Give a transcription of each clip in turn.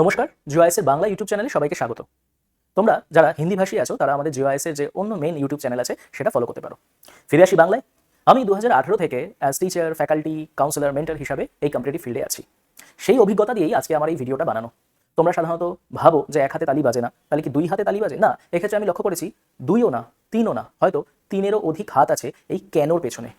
নমস্কার জিওআইএস এর বাংলা ইউটিউব চ্যানেলে সবাইকে স্বাগত। তোমরা যারা হিন্দি ভাষী আছো, তারা আমাদের জিওআইএস এর যে অন্য মেন ইউটিউব চ্যানেল আছে, সেটা ফলো করতে পারো। ফিরে আসি বাংলায়। আমি দু হাজার আঠেরো থেকে as teacher faculty counsellor mentor হিসাবে এই কম্পিটিটিভ ফিল্ডে আছি। সেই অভিজ্ঞতা দিয়েই আজকে আমার এই ভিডিওটা বানানো। তোমরা সাধারণত ভাবো যে এক হাতে তালি বাজে না, তাহলে কি দুই হাতে তালি বাজে? না, এক্ষেত্রে আমি লক্ষ্য করেছি, দুইও না, তিনও না, হয়তো তিনেরও অধিক হাত আছে এই কেনোর পেছনে।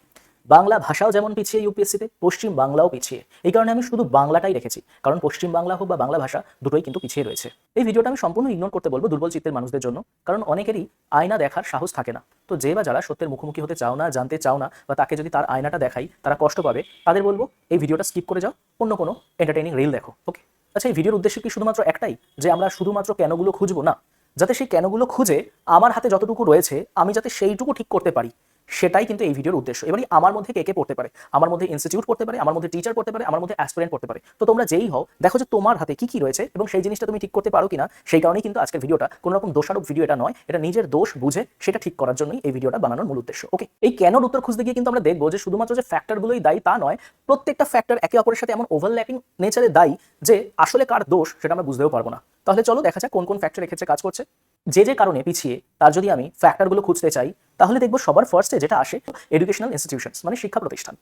বাংলা ভাষাও যেমন পিছিয়ে ইউপিএসসিতে পশ্চিম বাংলাও পিছিয়ে। এই কারণে আমি শুধু বাংলাটাই রেখেছি, কারণ পশ্চিম বাংলা হোক বা বাংলা ভাষা দুটোই কিন্তু পিছিয়ে রয়েছে। এই ভিডিওটা আমি সম্পূর্ণ ইগনোর করতে বলব দুর্বল চিত্তের মানুষদের জন্য, কারণ অনেকেরই আয়না দেখার সাহস থাকে না। তো যে বা যারা সত্যের মুখোমুখি হতে চাও না, জানতে চাও না, বা তাকে যদি তার আয়নাটা দেখাই, তারা কষ্ট পাবে, তাদের বলব, এই ভিডিওটা স্কিপ করে যাও, অন্য কোনো এন্টারটেনিং রিল দেখো ওকে আচ্ছা এই ভিডিওর উদ্দেশ্য কি শুধুমাত্র একটাই? যে আমরা শুধুমাত্র কেনগুলো খুঁজবো না। যাতে সেই কেনগুলো খুঁজে আমার হাতে যতটুকু রয়েছে, আমি যাতে সেইটুকু ঠিক করতে পারি। সেটাই কিন্তু এই ভিডিওর উদ্দেশ্য। এবারই আমার মধ্যে কে কে পড়তে পারে? আমার মধ্যে ইনস্টিটিউট পড়তে পারে, আমার মধ্যে টিচার পড়তে পারে, আমার মধ্যে অ্যাসপিরেন্ট পড়তে পারে। তো তোমরা যেই হও, দেখো যে তোমার হাতে কি কি রয়েছে এবং সেই জিনিসটা তুমি ঠিক করতে পারো কিনা, সেই কারণেই কিন্তু আজকের ভিডিওটা কোনো রকম দোষারোপ ভিডিও এটা নয়, এটা নিজের দোষ বুঝে সেটা ঠিক করার জন্যই এই ভিডিওটা বানানোর মূল উদ্দেশ্য। ওকে এই কেন উত্তর খুঁজতে গিয়ে কিন্তু আমরা দেখব যে শুধুমাত্র যে ফ্যাক্টরগুলোই দায়ী তা নয়, প্রত্যেকটা ফ্যাক্টর একে অপরের সাথে এমন ওভারল্যাপিং নেচারে দায়ী যে আসলে কার দোষ সেটা আমরা বুঝতেও পারব না। তাহলে চলো দেখা যাক কোন কোন ফ্যাক্টর এক্ষেত্রে কাজ করছে। যে যে কারণে পিছিয়ে, তার যদি আমি ফ্যাক্টরগুলো খুঁজতে চাই, তাহলে দেখব সবার ফার্স্টে যেটা আসে এডুকেশনাল ইনস্টিটিউশনস মানে শিক্ষা প্রতিষ্ঠান।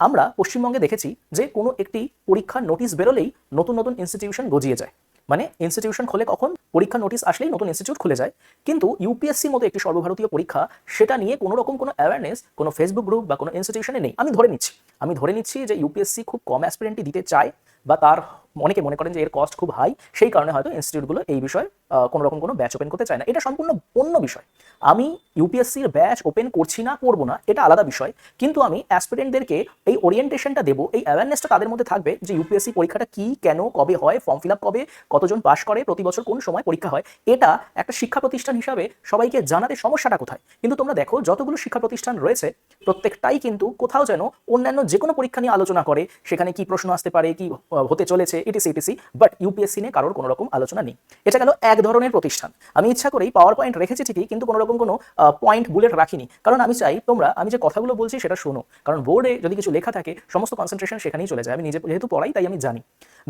আমরা পশ্চিমবঙ্গে দেখেছি যে কোনো একটি পরীক্ষার নোটিশ বেরোলেই নতুন নতুন ইনস্টিটিউশন গজিয়ে যায়। মানে ইনস্টিটিউশন খোলে কখন? পরীক্ষার নোটিশ আসলেই নতুন ইনস্টিটিউট খুলে যায়। কিন্তু ইউপিএসসির মতো একটি সর্বভারতীয় পরীক্ষা, সেটা নিয়ে কোনো রকম কোনো অ্যাওয়ারনেস কোনো ফেসবুক গ্রুপ বা কোনো ইনস্টিটিউশনে নেই। আমি ধরে নিচ্ছি। আমি ধরে নিচ্ছি যে ইউপিএসসি খুব কম অ্যাসপিরেন্টই দিতে চায় বা তার অনেকে মনে করেন যে এর কস্ট খুব হাই সেই কারণে হয়তো ইনস্টিটিউটগুলো এই বিষয়ে কোনো রকম কোনো ব্যাচ ওপেন করতে চায় না। এটা সম্পূর্ণ অন্য বিষয়। আমি ইউপিএসসির ব্যাচ ওপেন করছি না, করব না, এটা আলাদা বিষয়। কিন্তু আমি অ্যাসপিরেন্টদেরকে এই ওরিয়েন্টেশনটা দেবো, এই অ্যাওয়ারনেসটা তাদের মধ্যে থাকবে যে ইউপিএসসি পরীক্ষাটা কি, কেন, কবে হয় ফর্ম ফিল কবে, কতজন পাশ করে, প্রতি বছর কোন সময় পরীক্ষা হয়, এটা একটা শিক্ষা প্রতিষ্ঠান হিসাবে সবাইকে জানাতে সমস্যাটা কোথায়? কিন্তু তোমরা দেখো, যতগুলো শিক্ষা প্রতিষ্ঠান রয়েছে, প্রত্যেকটাই কিন্তু কোথাও যেন অন্যান্য যে কোনো পরীক্ষা নিয়ে আলোচনা করে, সেখানে কি প্রশ্ন আসতে পারে, কি হতে চলেছে এটিসি এটিসি বাট ইউপিএসসি নিয়ে কারোর কোনো রকম আলোচনা নেই। এটা গেল এক ধরনের প্রতিষ্ঠান। আমি ইচ্ছা করেই পাওয়ার পয়েন্ট রেখেছি ঠিকই, কিন্তু কোনো রকম কোনো পয়েন্ট বুলেট রাখিনি। কারণ আমি চাই তোমরা, আমি যে কথাগুলো বলছি সেটা শোনো। কারণ বোর্ডে যদি কিছু লেখা থাকে, সমস্ত কনসেন্ট্রেশন সেখানেই চলে যায়। আমি নিজে যেহেতু পড়াই, তাই আমি জানি।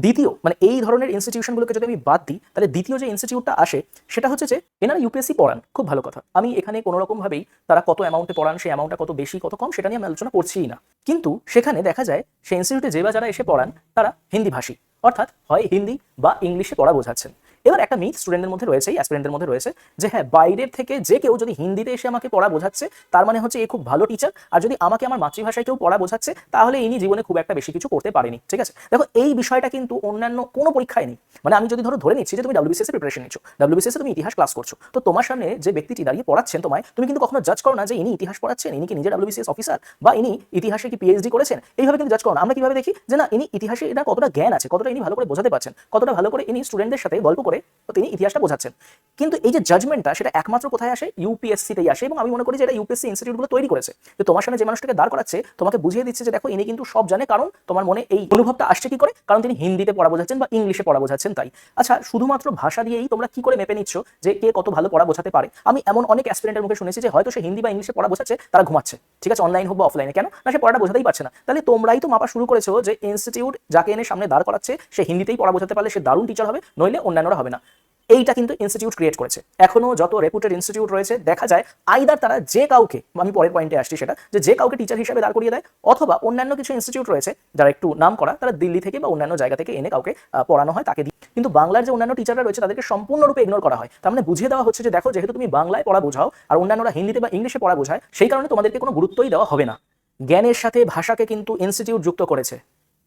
দ্বিতীয় মানে এই ধরনের ইনস্টিটিউশনগুলোকে যদি আমি বাদ দিই, তাহলে দ্বিতীয় যে ইনস্টিটিউটটা আসে, সেটা হচ্ছে যে, এনারা ইউপিএসসি পড়ান। খুব ভালো কথা। আমি এখানে কোনো রকমভাবেই তারা কত অ্যামাউন্টে পড়ান, সেই অ্যামাউন্টটা কত বেশি, কত কম, সেটা নিয়ে আমি আলোচনা করছিই না। কিন্তু সেখানে দেখা যায়, সেই ইনস্টিটিউটে যে বা যারা এসে পড়ান, তারা হিন্দি ভাষী। অর্থাৎ হয় হিন্দি বা ইংলিশে পড়া বোঝাচ্ছেন। এবার একটা মিথ স্টুডেন্টদের মধ্যে রয়েছে অ্যাসপিরেন্টদের মধ্যে রয়েছে, যে হ্যাঁ বাইরের থেকে যে কেউ যদি হিন্দিতে এসে আমাকে পড়া বোঝাচ্ছে, তার মানে হচ্ছে এ খুব ভালো টিচার আর যদি আমাকে আমার মাতৃভাষায় কেউ পড়া বোঝাচ্ছে, তাহলে ইনি জীবনে খুব একটা বেশি কিছু করতে পারেনি, ঠিক আছে? দেখো, এই বিষয়টা কিন্তু অন্যান্য কোনো পরীক্ষায় নেই। মানে আমি যদি ধরো ধরে নিচ্ছি যে তুমি ডাব্লিউবিসিএস প্রিপারেশন নিচ্ছ ডাব্লিউবিসিএস তুমি ইতিহাস ক্লাস করছ, তো তোমার সামনে যে ব্যক্তিটি দাঁড়িয়ে পড়াচ্ছেন তোমায়, তুমি কিন্তু কখনো জাজ করো না যে ইনি ইতিহাস পড়াচ্ছেন, ইনি কি নিজে ডাব্লিউবিসিএস অফিসার বা ইনি ইতিহাসে কি পিএইচডি করেছেন, এইভাবে কিন্তু জাজ করো না। আমরা কীভাবে দেখি যে না, ইনি ইতিহাসে এটা কতটা জ্ঞান আছে, কতটা ইনি ভালো করে বোঝাতে পারছেন, কতটা ভালো করে ইনি স্টুডেন্টদের সাথে গল্প করে তিনি ইতিহাসটা বোঝাচ্ছেন। কিন্তু এই যে জাজমেন্টটা সেটা একমাত্র কোথায় আসে? ইউপিএসসিতেই আসে এবং আমি মনে করি যে এটা ইউপিএসসি ইনস্টিটিউটগুলো তৈরি করেছে। যে তোমার সামনে যে মানুষটাকে দাঁড় করাচ্ছে, তোমাকে বুঝিয়ে দিচ্ছে যে দেখো, ইনি কিন্তু সব জানে, কারণ তোমার মনে এই অনুভবটা আসছে কি করে? কারণ তিনি হিন্দিতে পড়া বোঝাচ্ছেন বা ইংলিশে পড়া বোঝাচ্ছেন তাই। আচ্ছা শুধুমাত্র ভাষা দিয়েই তোমরা কি করে মেপে নিচ্ছ যে কে কত ভালো পড়া বোঝাতে পারে? আমি এমন অনেক অ্যাসপিরেন্টের মুখে শুনেছি যে হয়তো সে হিন্দি বা ইংলিশে পড়া বোঝাচ্ছে, তারা ঘুমাচ্ছে। ঠিক আছে অনলাইন হোক বা অফলাইনে কেন? না, সে পড়াটা বোঝাতেই পারছে না। তাহলে তোমরাই তো মাপা শুরু করেছ যে ইনস্টিটিউট যাকে এনে সামনে দাঁড় করাচ্ছে, সে হিন্দিতেই পড়া বোঝাতে পারলে সে দারুণ টিচার হবে, নইলে অন্যান্যরা হবে। না। এইটা কিন্তু ইনস্টিটিউট ক্রিয়েট করেছে। এখনও যত রেপুটেড ইনস্টিটিউট রয়েছে, দেখা যায় আইদার তারা যে কাউকে, আমি পরের পয়েন্টে আসছি সেটা, যে যে কাউকে টিচার হিসেবে দাঁড় করিয়ে দেয়, অথবা অন্যান্য কিছু ইনস্টিটিউট রয়েছে যারা একটু নাম করা, তারা দিল্লি থেকে বা অন্যান্য জায়গা থেকে এনে কাউকে পড়ানো হয় তাকে দিয়ে। কিন্তু বাংলার যে অন্যান্য টিচাররা রয়েছে, তাদেরকে সম্পূর্ণরূপে ইগনোর করা হয়। তার মানে বুঝিয়ে দেওয়া হচ্ছে যে, দেখো, যেহেতু তুমি বাংলায় পড়া বোঝাও, আর অন্যান্যরা হিন্দিতে বা ইংলিশে পড়া বোঝায়, সেই কারণে তোমাদেরকে কোনো গুরুত্বই দেওয়া হবে না। জ্ঞানের সাথে ভাষাকে কিন্তু ইনস্টিটিউট যুক্ত করেছে,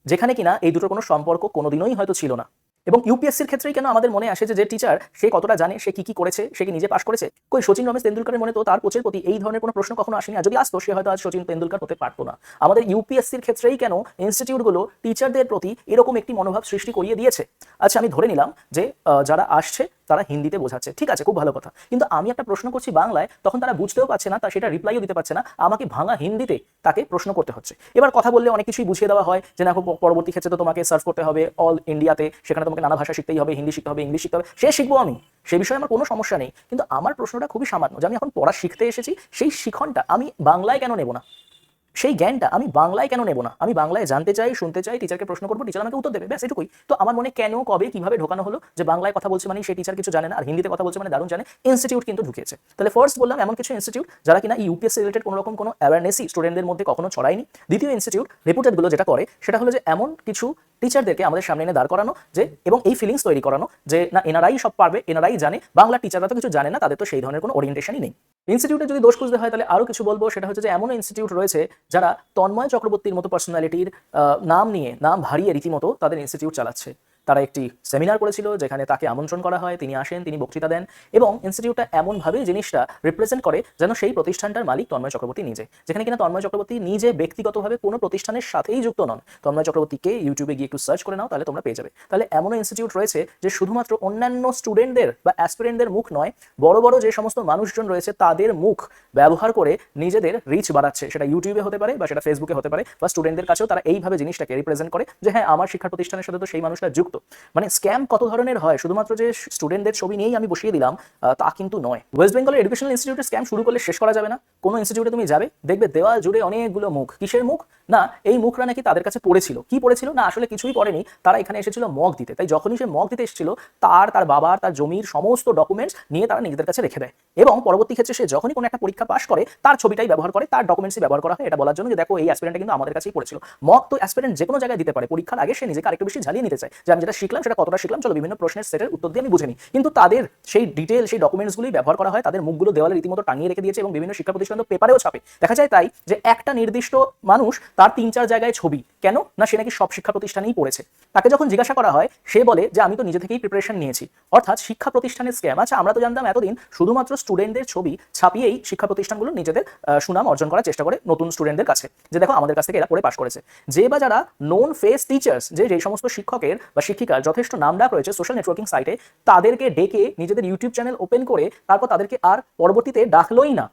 যেখানে কিনা এই দুটোর কোনো সম্পর্ক কোনোদিনই হয়তো ছিল না। এবং ইউপিএসসির ক্ষেত্রেই কেন আমাদের মনে আসে যে টিচার সে কতটা জানে, সে কি কি করেছে, সে কি নিজে পাশ করেছে? কই, সচিন রমেশ তেন্ডুলকারের মনে তো তার কোচের প্রতি এই ধরনের কোনো প্রশ্ন কখনো আসেনি, আর যদি আসতো, সে হয়তো আজ সচিন তেন্দুলকার হতে পারতো না। আমাদের ইউপিএসসির ক্ষেত্রেই কেন ইনস্টিটিউটগুলো টিচারদের প্রতি এরকম একটি মনোভাব সৃষ্টি করিয়ে দিয়েছে? আচ্ছা আমি ধরে নিলাম যে যারা আসছে তারা হিন্দিতে বোঝাচ্ছে। ঠিক আছে, খুব ভালো কথা। কিন্তু আমি একটা প্রশ্ন করছি বাংলায়, তখন তারা বুঝতেও পারছে না, তা সেটা রিপ্লাইও দিতে পারছে না। আমাকে ভাঙা হিন্দিতে তাকে প্রশ্ন করতে হচ্ছে। এবার কথা বললে অনেক কিছুই বুঝিয়ে দেওয়া হয় যে, না পরবর্তী ক্ষেত্রে তো তোমাকে সার্ভ করতে হবে অল ইন্ডিয়াতে সেখানে তোমাকে নানা ভাষা শিখতেই হবে, হিন্দি শিখতে হবে ইংলিশ শিখতে হবে। সে শিখব আমি। সে বিষয়ে আমার কোনো সমস্যা নেই। কিন্তু আমার প্রশ্নটা খুবই সামান্য। যে আমি এখন পড়া শিখতে এসেছি, সেই শিখনটা আমি বাংলায় কেন নেব না? সেই জ্ঞানটা আমি বাংলায় কেন নেব না? আমি বাংলায় জানতে চাই, শুনতে চাই টিচারকে প্রশ্ন করব টিচার আমাকে উত্তর দেবে, ব্যাস এটুকুই। তো আমার মনে কেন, কবে, কীভাবে ঢোকানো হলো যে বাংলায় কথা বলছে মানে সেই টিচার কিছু জানে না, আর হিন্দিতে কথা বলছে মানে দারুণ জানে ইনস্টিটিউট কিন্তু ঢুকেছে। তাহলে ফার্স্ট বললাম এমন কিছু ইনস্টিটিউট যারা কিনা ইউপিএসসি রিলেটেড কোনো রকম কোনো অ্যাওয়ারনেসই স্টুডেন্টদের মধ্যে কখনো ছড়ায়নি। দ্বিতীয় ইনস্টিটিউট রেপুটেডগুলো যেটা করে, সেটা হলো যে এমন কিছু টিচারদেরকে আমাদের সামনে এনে দাঁড় করানো, যে, এবং এই ফিলিংস তৈরি করানো, যে, না, এনারাই সব পারবে, এনারাই জানে। বাংলা টিচাররা তো কিছু জানে না, তাদের তো সেই ধরনের কোনো ওরিয়েন্টেশনই নেই। ইনস্টিটিউটে যদি দোষ খুঁজতে হয়, তাহলে আরও কিছু বলব। সেটা হচ্ছে যে এমন ইনস্টিটিউট রয়েছে যারা তন্ময় চক্রবর্তীর মতো পার্সোনালিটির নাম নিয়ে, নাম ভারিয়ে রীতিমতো তাদের ইনস্টিটিউট চালাচ্ছে। তারা একটি সেমিনার করেছিল যেখানে তাকে আমন্ত্রণ করা হয়, তিনি আসেন, তিনি বক্তৃতা দেন এবং ইনস্টিটিউটটা এমনভাবে জিনিসটা রিপ্রেজেন্ট করে যেন সেই প্রতিষ্ঠানটার মালিক তন্ময় চক্রবর্তী নিজে। যেখানে কিনা তন্ময় চক্রবর্তী নিজে ব্যক্তিগতভাবে কোনো প্রতিষ্ঠানের সাথেই যুক্ত নন। তন্ময় চক্রবর্তীকে ইউটিউবে গিয়ে একটু সার্চ করে নাও, তাহলে তোমরা পেয়ে যাবে। তাহলে এমনও ইনস্টিটিউট রয়েছে যে শুধুমাত্র অন্যান্য স্টুডেন্টদের বা অ্যাসপিরেন্টদের মুখ নয়, বড় বড় যে সমস্ত মানুষজন রয়েছে তাদের মুখ ব্যবহার করে নিজেদের রিচ বাড়াচ্ছে। সেটা ইউটিউবে হতে পারে বা সেটা ফেসবুকে হতে পারে বা স্টুডেন্টদের কাছেও তারা এইভাবে জিনিসটাকে রিপ্রেজেন্ট করে যে হ্যাঁ আমার শিক্ষা প্রতিষ্ঠানের সাথে তো সেই মানুষটা যুক্ত। মানে স্ক্যাম কত ধরনের হয়? শুধুমাত্র যে স্টুডেন্টদের ছবি নিয়েই আমি বসিয়ে দিলাম তা কিন্তু নয়। ওয়েস্ট বেঙ্গলের এডুকেশনাল ইনস্টিটিউটের স্ক্যাম শুরু করলে শেষ করা যাবে না। কোনো ইনস্টিটিউটে তুমি যাবে, দেখবে দেওয়াল জুড়ে অনেকগুলো মুখ। কিসের মুখ? না, এই মুখরা নাকি তাদের কাছে পড়েছিল। কি পড়েছিল? না, আসলে কিছুই পড়েনি। তারা এখানে এসেছিল মগ দিতে। তাই যখনই সে মগ দিতে এসেছিল, তার তার বাবার, তার জমির সমস্ত ডকুমেন্টস নিয়ে তারা নিজেদের কাছে রেখে দেয়। এবং পরবর্তী ক্ষেত্রে সে যখনই কোনো একটা পরীক্ষা পাশ করে, তার ছবিটাই ব্যবহার করে, তার ডকুমেন্টসই ব্যবহার করা হয়। এটা বলার জন্য যে দেখো, এই অ্যাসপিরেন্টটা কিন্তু আমাদের কাছেই পড়েছিল। মক তো অ্যাসপিরেন্ট যে কোনো জায়গায় দিতে পারে। পরীক্ষার আগে সে নিজেকে আরেকটু বেশি ঝালিয়ে নিতে চায়। যে আমি যেটা শিখলাম সেটা কতটা শিখলাম, চলো বিভিন্ন প্রশ্নের সেটের উত্তর দিয়ে আমি বুঝে নিই। কিন্তু তাদের সেই ডিটেল সেই ডকুমেন্টসগুলি ব্যবহার করা হয়, তাদের মুখগুলো দেওয়ালে রীতিমতো টাঙিয়ে রেখে দিয়েছে এবং বিভিন্ন শিক্ষা প্রতিষ্ঠান পেপারেও ছাপে। দেখা যায় তাই যে একটা নির্দিষ্ট মানুষ তার তিন চার জায়গায় ছবি। কেন? না, সে নাকি সব শিক্ষা প্রতিষ্ঠানেই পড়েছে। তাকে যখন জিজ্ঞাসা করা হয়, সে বলে যে, আমি তো নিজে থেকেই প্রিপারেশন নিয়েছি। অর্থাৎ শিক্ষা প্রতিষ্ঠানের স্ক্যাম আচ্ছা আমরা তো জানতাম এতদিন শুধুমাত্র স্টুডেন্টদের ছবি ছাপিয়েই শিক্ষা প্রতিষ্ঠানগুলো নিজেদের সুনাম অর্জন করার চেষ্টা করে নতুন স্টুডেন্টদের কাছে। যে দেখো, আমাদের কাছ থেকে এরা পড়ে পাশ করেছে। যে বা যারা নোন ফেস টিচার্স যে যে সমস্ত শিক্ষকের বা শিক্ষিকার যথেষ্ট নাম ডাক রয়েছে সোশ্যাল নেটওয়ার্কিং সাইটে তাদেরকে ডেকে নিজেদের ইউটিউব চ্যানেল ওপেন করে তারপর তাদেরকে আর পরবর্তীতে ডাকলোই না।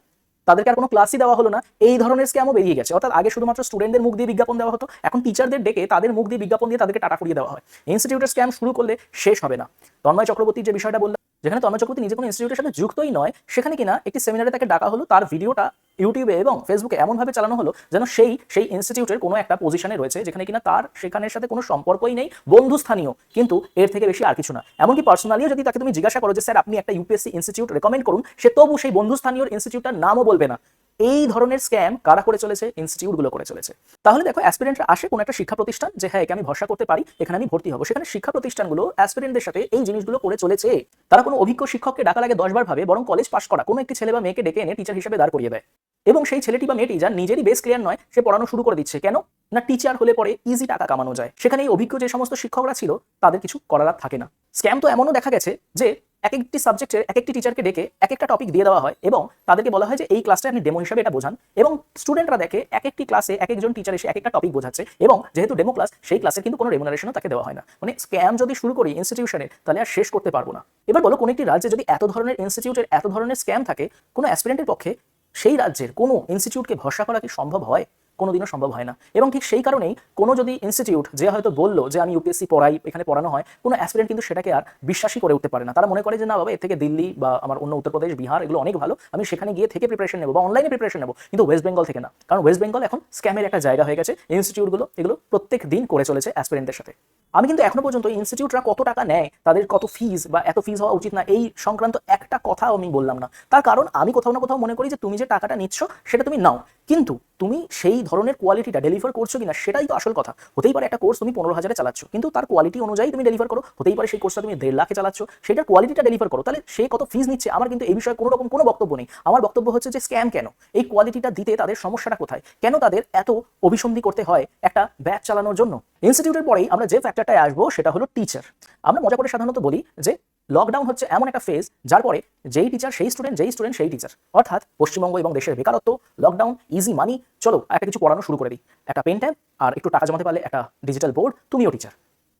তাদেরকে আর কোনো ক্লাসই দেওয়া হলো না। এই ধরনের স্ক্যামও বেরিয়ে গেছে। অর্থাৎ আগে শুধুমাত্র স্টুডেন্টদের মুখ দিয়ে বিজ্ঞাপন দেওয়া হতো, এখন টিচারদের ডেকে তাদের মুখ দিয়ে বিজ্ঞাপন দিয়ে তাদেরকে টাটা করিয়ে দেওয়া হয়। ইনস্টিটিউটের স্ক্যাম শুরু করলে শেষ হবে না। তন্ময় চক্রবর্তী যে বিষয়টা বললাম যেখানে তন্ময় চক্রবর্তী নিজে কোনো ইনস্টিটিউটের সাথে যুক্তই নয়, সেখানে কিনা একটি সেমিনারে তাকে ডাকা হলো, তার ভিডিওটা ইউটিউবে এবং ফেসবুকে এমনভাবে চালানো হলো যেন সেই সেই ইনস্টিটিউটের কোনো একটা পজিশনে রয়েছে যেখানে কিনা তার, সেখানের সাথে কোনো সম্পর্কই নেই, বন্ধু স্থানীয়, কিন্তু এর থেকে বেশি আর কিছু না। এমনকি পার্সোনালিও যদি তাকে তুমি জিজ্ঞাসা করো যে, স্যার, আপনি একটা ইউপিএসসি ইনস্টিটিউট রেকমেন্ড করুন, সে তবু সেই বন্ধু বন্ধুস্থানীয় ইনস্টিটিউটটার নামও বলবে না। এই ধরনের স্ক্যাম কারা করে চলেছে? ইনস্টিটিউটগুলো করে চলেছে। তাহলে দেখো, অ্যাসপিরেন্টরা আসে কোনো একটা শিক্ষা প্রতিষ্ঠান যে হ্যাঁ একে আমি ভরসা করতে পারি, এখানে আমি ভর্তি হব। সেখানে শিক্ষা প্রতিষ্ঠানগুলো অ্যাসপিরেন্টদের সাথে এই জিনিসগুলো করে চলেছে। তারা কোনো অভিজ্ঞ শিক্ষককে ডাকা লাগে দশবার ভাবে, বরং কলেজ পাশ করা, কোনো একটি ছেলে বা মেয়েকে ডেকে এনে টিচার হিসেবে দাঁড় করিয়ে দেয়। এবং সেই ছেলেটি বা মেয়েটি যার নিজেরই বেস ক্লিয়ার নয়, সে পড়ানো শুরু করে দিচ্ছে। কেন? না টিচার হলে পরে ইজি টাকা কামানো যায়। সেখানে এই অভিজ্ঞ যে সমস্ত শিক্ষকরা ছিল, তাদের কিছু করার থাকে না। স্ক্যাম তো এমনও দেখা গেছে যে এক একটি সাবজেক্টের এক একটি টিচারকে ডেকে এক একটা টপিক দিয়ে দেওয়া হয় এবং তাদেরকে বলা হয় যে এই ক্লাসটা আপনি ডেমো হিসাবে এটা বোঝান এবং স্টুডেন্টরা দেখে এক একটি ক্লাসে এক একজন টিচার এসে এক একটা টপিক বোঝাচ্ছে এবং যেহেতু ডেমো ক্লাস সেই ক্লাসের কিন্তু কোনো রেমুনারেশনও তাকে দেওয়া হয় না। মানে স্ক্যাম যদি শুরু করি ইনস্টিটিউশনে তাহলে আর শেষ করতে পারব না। এবার বলো, কোনো একটি রাজ্যে যদি এত ধরনের ইনস্টিটিউটের এত ধরনের স্ক্যাম থাকে, কোনো অ্যাসপিরেন্টের পক্ষে সেই রাজ্যের কোনো ইনস্টিটিউটকে ভরসা করা কি সম্ভব হয়? কোনোদিনও সম্ভব হয় না। এবং ঠিক সেই কারণেই কোনো যদি ইনস্টিটিউট যে হয়তো বলল যে আমি ইউপিএসসি পড়াই, এখানে পড়ানো হয়, কোনো অ্যাসপিরেন্ট কিন্তু সেটাকে আর বিশ্বাসই করে উঠতে পারে না। তারা মনে করে যে, না বাবা, এর থেকে দিল্লি বা আমার অন্য উত্তরপ্রদেশ বিহার, এগুলো অনেক ভালো। আমি সেখানে গিয়ে থেকে প্রিপারেশন নেব বা অনলাইনে প্রিপারেশন নেব। কিন্তু ওয়েস্ট বেঙ্গল থেকে না। কারণ ওয়েস্ট বেঙ্গল এখন স্ক্যামের একটা জায়গা হয়ে গেছে। ইনস্টিটিউটগুলো এগুলো প্রত্যেক দিন করে চলেছে অ্যাসপিরেন্টদের সাথে। আমি কিন্তু এখনও পর্যন্ত ইনস্টিটিউটরা কত টাকা নেয়, তাদের কত ফিজ বা এত ফিজ হওয়া উচিত না, এই সংক্রান্ত একটা কথাও আমি বললাম না। তার কারণ আমি কোথাও না কোথাও মনে করি যে, তুমি যে টাকাটা নিচ্ছ, সেটা তুমি নাও। কিন্তু তুমি সেই ধরনের কোয়ালিটিটা ডেলিভার করছ কিনা সেটাই তো আসল কথা। হতেই পারে একটা কোর্স তুমি পনেরো হাজারে চালাচ্ছ, কিন্তু তার কোয়ালিটি অনুযায়ী তুমি ডেলিভার করো। হতেই পারে সেই কোর্সটা তুমি দেড় লাখে চালাচ্ছ, সেটার কোয়ালিটিটা ডেলিভার করো। তাহলে সে কত ফিজ নিচ্ছে আমার কিন্তু এই বিষয়ে কোনো রকম কোনো বক্তব্য নেই। আমার বক্তব্য হচ্ছে যে স্ক্যাম কেন? এই কোয়ালিটিটা দিতে তাদের সমস্যাটা কোথায়? কেন তাদের এত অভিসন্ধি করতে হয় একটা ব্যাচ চালানোর জন্য? ইনস্টিটিউটের পরেই আমরা যে ফ্যাক্টরটায় আসব সেটা হলো টিচার আমরা মজা করে সাধারণত বলি যে লকডাউন হচ্ছে এমন একটা ফেজ যার পরে যেই টিচার সেই স্টুডেন্ট যেই স্টুডেন্ট সেই টিচার অর্থাৎ পশ্চিমবঙ্গ এবং দেশের বেকারত্ব লকডাউন ইজি মানি চলো একটা কিছু পড়ানো শুরু করে দিই। একটা পেন ট্যাব আর একটু টাকা জমাতে পারলে একটা ডিজিটাল বোর্ড তুমিও টিচার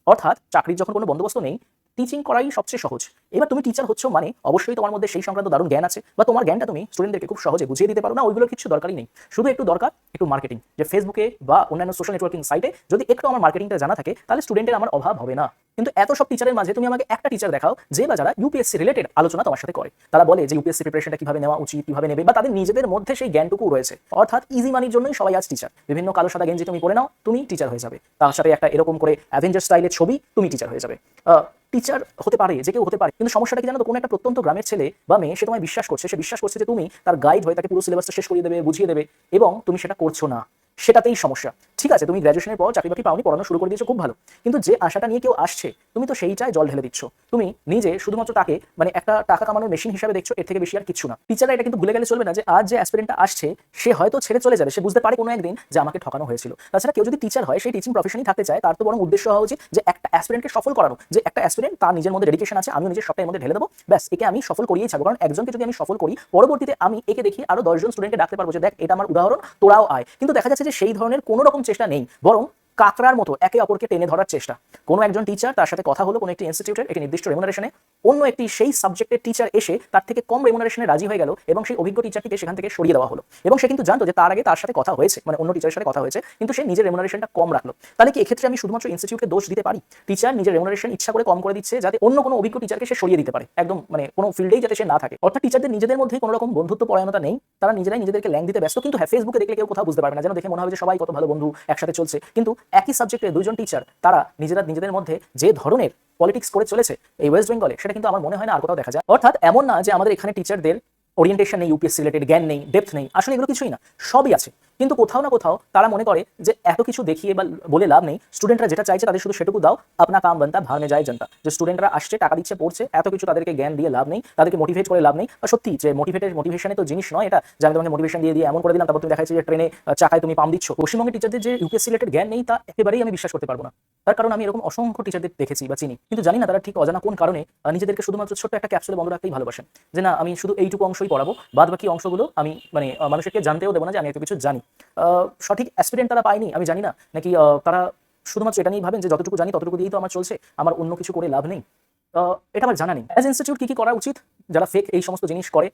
অর্থাৎ চাকরির যখন কোনো বন্দোবস্ত নেই টিচিং করাই সবচেয়ে সহজ। এবার তুমি টিচার হচ্ছ মানে অবশ্যই তোমার মধ্যে সেই সংক্রান্ত দারুণ জ্ঞান আছে বা তোমার জ্ঞানটা তুমি স্টুডেন্টদেরকে খুব সহজে বুঝিয়ে দিতে পারো। না, ওইগুলোর কিছু দরকারই নেই। শুধু একটু দরকার, একটু মার্কেটিং যে ফেসবুকে বা অন্যান্য সোশ্যাল নেটওয়ার্কিং সাইটে যদি একটু আমার মার্কেটিংটা জানা থাকে, তাহলে স্টুডেন্টের আমার অভাব হবে না। কিন্তু এত সব টিচারের মাঝে তুমি আমাকে একটা টিচার দেখাও, যে বা যারা ইউপিএসসি রিলেটেড আলোচনা তোমার সাথে করে। তারা বলে যে ইউপিএসসি প্রিপারেশনটা কীভাবে নেওয়া উচিত, কীভাবে নেবে বা তাদের নিজেদের মধ্যে সেই জ্ঞানটুকু রয়েছে। অর্থাৎ ইজি মানির জন্যই সবাই আজ টিচার বিভিন্ন কালো সাদা গেঞ্জি তুমি পরে নাও, তুমি টিচার হয়ে যাবে। তার সাথে একটা এরকম করে অ্যাভেঞ্জার স্টাইলের ছবি, তুমি টিচার হয়ে যাবে। টিচার হতে পারে, যে কেউ হতে পারে। কিন্তু সমস্যাটা কি জানো কোনো একটা প্রত্যন্ত গ্রামের ছেলে বা মেয়ে সে তোমায় বিশ্বাস করছে, সে বিশ্বাস করছে যে তুমি তার গাইড হয়ে তাকে পুরো সিলেবাসটা শেষ করিয়ে দেবে, বুঝিয়ে দেবে, এবং তুমি সেটা করছ না। সেটাতেই সমস্যা। ঠিক আছে, তুমি গ্র্যাজুয়েশনের পর চাকরি বাকরি পাওনি, পড়ানো শুরু করে দিয়েছ, খুব ভালো। কিন্তু যে আশাটা নিয়ে কেউ আসছে, তুমি তো সেইটাই জল ঢেলে দিচ্ছ। তুমি নিজে শুধুমাত্র তাকে মানে একটা টাকা কামানোর মেশিন হিসাবে দেখছ, এর থেকে বেশি আর কিছু না। টিচাররা এটা কিন্তু ভুলে গেলে চলবে না যে, আজ যে অ্যাসপিরেন্টটা আসছে, সে হয়তো ছেড়ে চলে যাবে, সে বুঝতে পারে কোনো একদিন যে আমাকে ঠকানো হয়েছিল। তাছাড়া কেউ যদি টিচার হয়, সেই টিচিং প্রফেশনই থাকতে চায়, তার তো বরং উদ্দেশ্য হওয়া উচিত যে একটা অ্যাসপিরেন্টকে সফল করানো। যে একটা অ্যাসপিরেন্ট তার নিজের মধ্যে ডেডিকেশন আছে, আমিও নিজের সবটাই মধ্যে ঢেলে দেবো। ব্যাস, একে আমি সফল করিয়েই থাকব কারণ একজনকে যদি আমি সফল করি, পরবর্তীতে আমি একে দেখি আরও দশজন স্টুডেন্টকে ডাকতে পারব যে, দেখ, এটা আমার উদাহরণ, তোরাও আয়। কিন্তু দেখা যাচ্ছে যে সেই ধরনের কোনো রকম চেষ্টা নেই বরং কাকরার মতো একে অপরকে টেনে ধরার চেষ্টা। কোনো একজন টিচার তার সাথে কথা হলো কোনো একটি ইনস্টিটিউটের একটি নির্দিষ্ট রেমুনারেশনে অন্য একটি সেই সাবজেক্টের টিচার এসে তার থেকে কম রেমুনারেশনে রাজি হয়ে গেল এবং সেই অভিজ্ঞ টিচারটিকে সেখান থেকে সরিয়ে দেওয়া হলো। এবং সে কিন্তু জানতো যে তার আগে তার সাথে কথা হয়েছে মানে অন্য টিচারের সাথে কথা হয়েছে, কিন্তু সে নিজের রেমুনারেশনটা কম রাখল। তাহলে কি এক্ষেত্রে আমি শুধুমাত্র ইনস্টিটিউটকে দোষ দিতে পারি? টিচার নিজের রেমুনারেশন ইচ্ছা করে কম করে দিচ্ছে যাতে অন্য কোনো অভিজ্ঞ টিচারকে সে সরিয়ে দিতে পারে। একদম মানে কোনো ফিল্ডেই যাতে সে না থাকে। অর্থাৎ টিচারদের নিজেদের মধ্যে কোনো রকম বন্ধুত্ব পরায়ণতা নেই। তারা নিজেরাই নিজেদেরকে ল্যাং দিতে ব্যস্ত, কিন্তু হ্যাঁ ফেসবুকে দেখলে কেউ কোথাও বুঝতে পারবে না, যেন দেখে মনে হবে যে সবাই কত ভালো বন্ধু একসাথে চলছে। কিন্তু একই সাবজেক্টে দুজন টিচার তারা নিজেরা নিজেদের মধ্যে যে ধরনের পলিটিক্স করে চলেছে এই ওয়েস্ট বেঙ্গলে সেটা কিন্তু আমার মনে হয় না আর কোথাও দেখা যায়। অর্থাৎ এমন না যে আমাদের এখানে টিচারদের ওরিয়েন্টেশন নেই ইউপিএসসি রিলেটেড জ্ঞান নেই ডেপথ নেই, আসলে এগুলো কিছুই না, সবই আছে। কিন্তু কোথাও না কোথাও তারা মনে করে যে এত কিছু দেখিয়ে বা বলে লাভ নেই। স্টুডেন্টরা যেটা চাইছে তাদের শুধু সেটুকু দাও, আপনা কাম বানতা ভাড়নে যায় জনতা। যে স্টুডেন্টরা আসছে, টাকা দিচ্ছে, পড়ছে, এত কিছু তাদেরকে জ্ঞান দিয়ে লাভ নেই, তাদেরকে মোটিভেট করে লাভ নেই। আর সত্যি যে মোটিভেটের মোটিভেশনে তো জিনিস নয় এটা, যে আমি তোমাকে মোটিভেশন দিয়ে দিয়ে এমন করে দিলাম, তারপর তুমি দেখাচ্ছি যে ট্রেনে চাকায় তুমি পাম দিচ্ছ। পশ্চিমবঙ্গের টিচারদের যে ইউপিএসসি রিলেটেড জ্ঞান নেই, তা একেবারেই আমি বিশ্বাস করতে পারব না। তার কারণ আমি এরকম অসংখ্য টিচারদের দেখেছি বা চিনি। কিন্তু জানি না তারা ঠিক অজানা কোন কারণে নিজেদেরকে শুধুমাত্র ছোট্ট একটা ক্যাপসুলে বন্ধ রাখতেই ভালোবাসেন। যে না, আমি শুধু এইটুকু অংশই পড়াবো বাদ বাকি অংশগুলো আমি মানে মানুষকে জানতেও দেবো না যে আমি এত কিছু জানি। সঠিক অ্যাসপিরেন্ট তারা পায়নি, আমি জানি না। নাকি তারা শুধুমাত্র এটা নিয়েই ভাবেন যে যতটুকু জানি ততটুকু দিয়েই তো আমার চলছে, আমার অন্য কিছু করে লাভ নেই। এটা আমার জানা নেই। অ্যাজ ইনস্টিটিউট কি কি করা উচিত? যারা ফেক এই সমস্ত জিনিস করে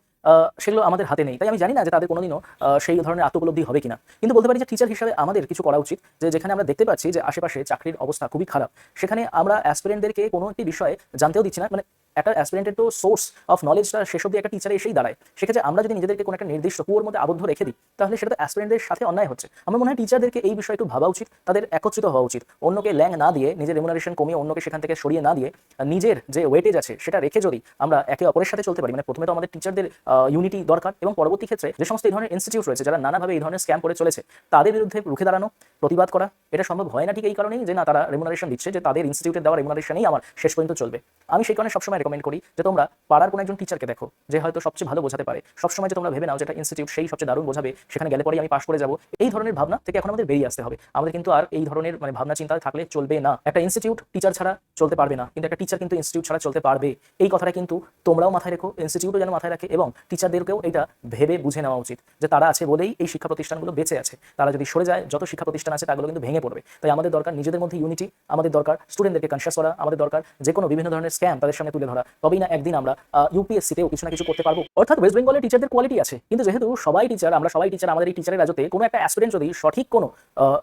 সেগুলো আমাদের হাতে নেই। তাই আমি জানি না যে তাদের কোনোদিনও সেই ধরনের আত্মোপলব্ধি হবে কিনা। কিন্তু বলতে পারি যে টিচার হিসাবে আমাদের কিছু করা উচিত, যে যেখানে আমরা দেখতে পাচ্ছি যে আশেপাশে চাকরির অবস্থা খুবই খারাপ, সেখানে আমরা অ্যাসপিরেন্টদেরকে কোনো একটি বিষয়ে জানতেও দিচ্ছি না। মানে একটা অ্যাসপিরেন্টের তো সোর্স অফ নলেজটা শেষ অব্দি একটা টিচারে এসেই দাঁড়ায়। সেক্ষেত্রে আমরা যদি নিজেদেরকে কোনো একটা নির্দিষ্ট কুয়োর মধ্যে আবদ্ধ রেখে দিই, তাহলে সেটা তো অ্যাসপিরেন্টদের সাথে অন্যায় হচ্ছে। আমার মনে হয় টিচারদেরকে এই বিষয়ে একটু ভাবা উচিত, তাদের একত্রিত হওয়া উচিত। অন্যকে ল্যাং না দিয়ে, নিজের রেমুনারেশন কমিয়ে অন্যকে সেখান থেকে সরিয়ে না দিয়ে নিজের যে ওয়েটেজ আছে সেটা রেখে যদি আমরা একে অপরের সাথে চলতে পারি মানে প্রথমে তো আমাদের টিচারদের ইউনিটি দরকার এবং পরবর্তী ক্ষেত্রে যে সমস্ত এই ধরনের ইনস্টিটিউট রয়েছে, যারা নানাভাবে এই ধরনের স্ক্যাম করে চলেছে, তাদের বিরুদ্ধে রুখে দাঁড়ানো, প্রতিবাদ করা, এটা সম্ভব হয় না ঠিক এই কারণেই যে না, তারা রেমুনারেশন দিচ্ছে, যে তাদের ইনস্টিটিউটের দেওয়া রেমুনারেশনই আমার শেষ পর্যন্ত চলবে। আমি সেই কারণে সবসময় রেকমেন্ড করি যে তোমরা পাড়ার কোনো একজন টিচারকে দেখো, যে হয়তো সবচেয়ে ভালো বোঝাতে পারে। সবসময় যে তোমরা ভেবে নাও যেটা ইনস্টিটিউট সেই সবচেয়ে দারুণ বোঝাবে, সেখানে গেলে পরেই আমি পাশ করে যাব, এই ধরনের ভাবনা থেকে এখন আমাদের বেরিয়ে আসতে হবে। আমাদের কিন্তু আর এই ধরনের মানে ভাবনা চিন্তা থাকলে চলবে না। একটা ইনস্টিটিউট টিচার ছাড়া চলতে পারবে না, কিন্তু একটা টিচার কিন্তু ইনস্টিটিউট ছাড়া চলতে পারবে। এই কথাটা কিন্তু তোমরাও মাথায় রেখো ইনস্টিটিউটও যেন মাথায় রাখে এবং টিচারদেরকেও এটা ভেবে বুঝে নেওয়া উচিত যে তারা আছে বলেই এই শিক্ষা প্রতিষ্ঠানগুলো বেঁচে আছে। তারা যদি সরে যায়, যত শিক্ষা প্রতিষ্ঠান আছে তাগুলো কিন্তু ভেঙে পড়বে। তাই আমাদের দরকার নিজেদের মধ্যে ইউনিটি আমাদের দরকার স্টুডেন্টদেরকে কনসিয়াস করা, আমাদের দরকার যে কোনো বিভিন্ন ধরনের স্ক্যাম তাদের সামনে তুলে তবেই না একদিন আমরা ইউপিএসসিতেও কিছু না কিছু করতে পারব। অর্থাৎ ওয়েস্ট বেঙ্গলের টিচারদের কোয়ালিটি আছে। কিন্তু যেহেতু সবাই টিচার আমরা সবাই টিচার আমাদের এই টিচারের রাজতে কোনো একটা অ্যাসপিরেন্ট যদি সঠিক কোনো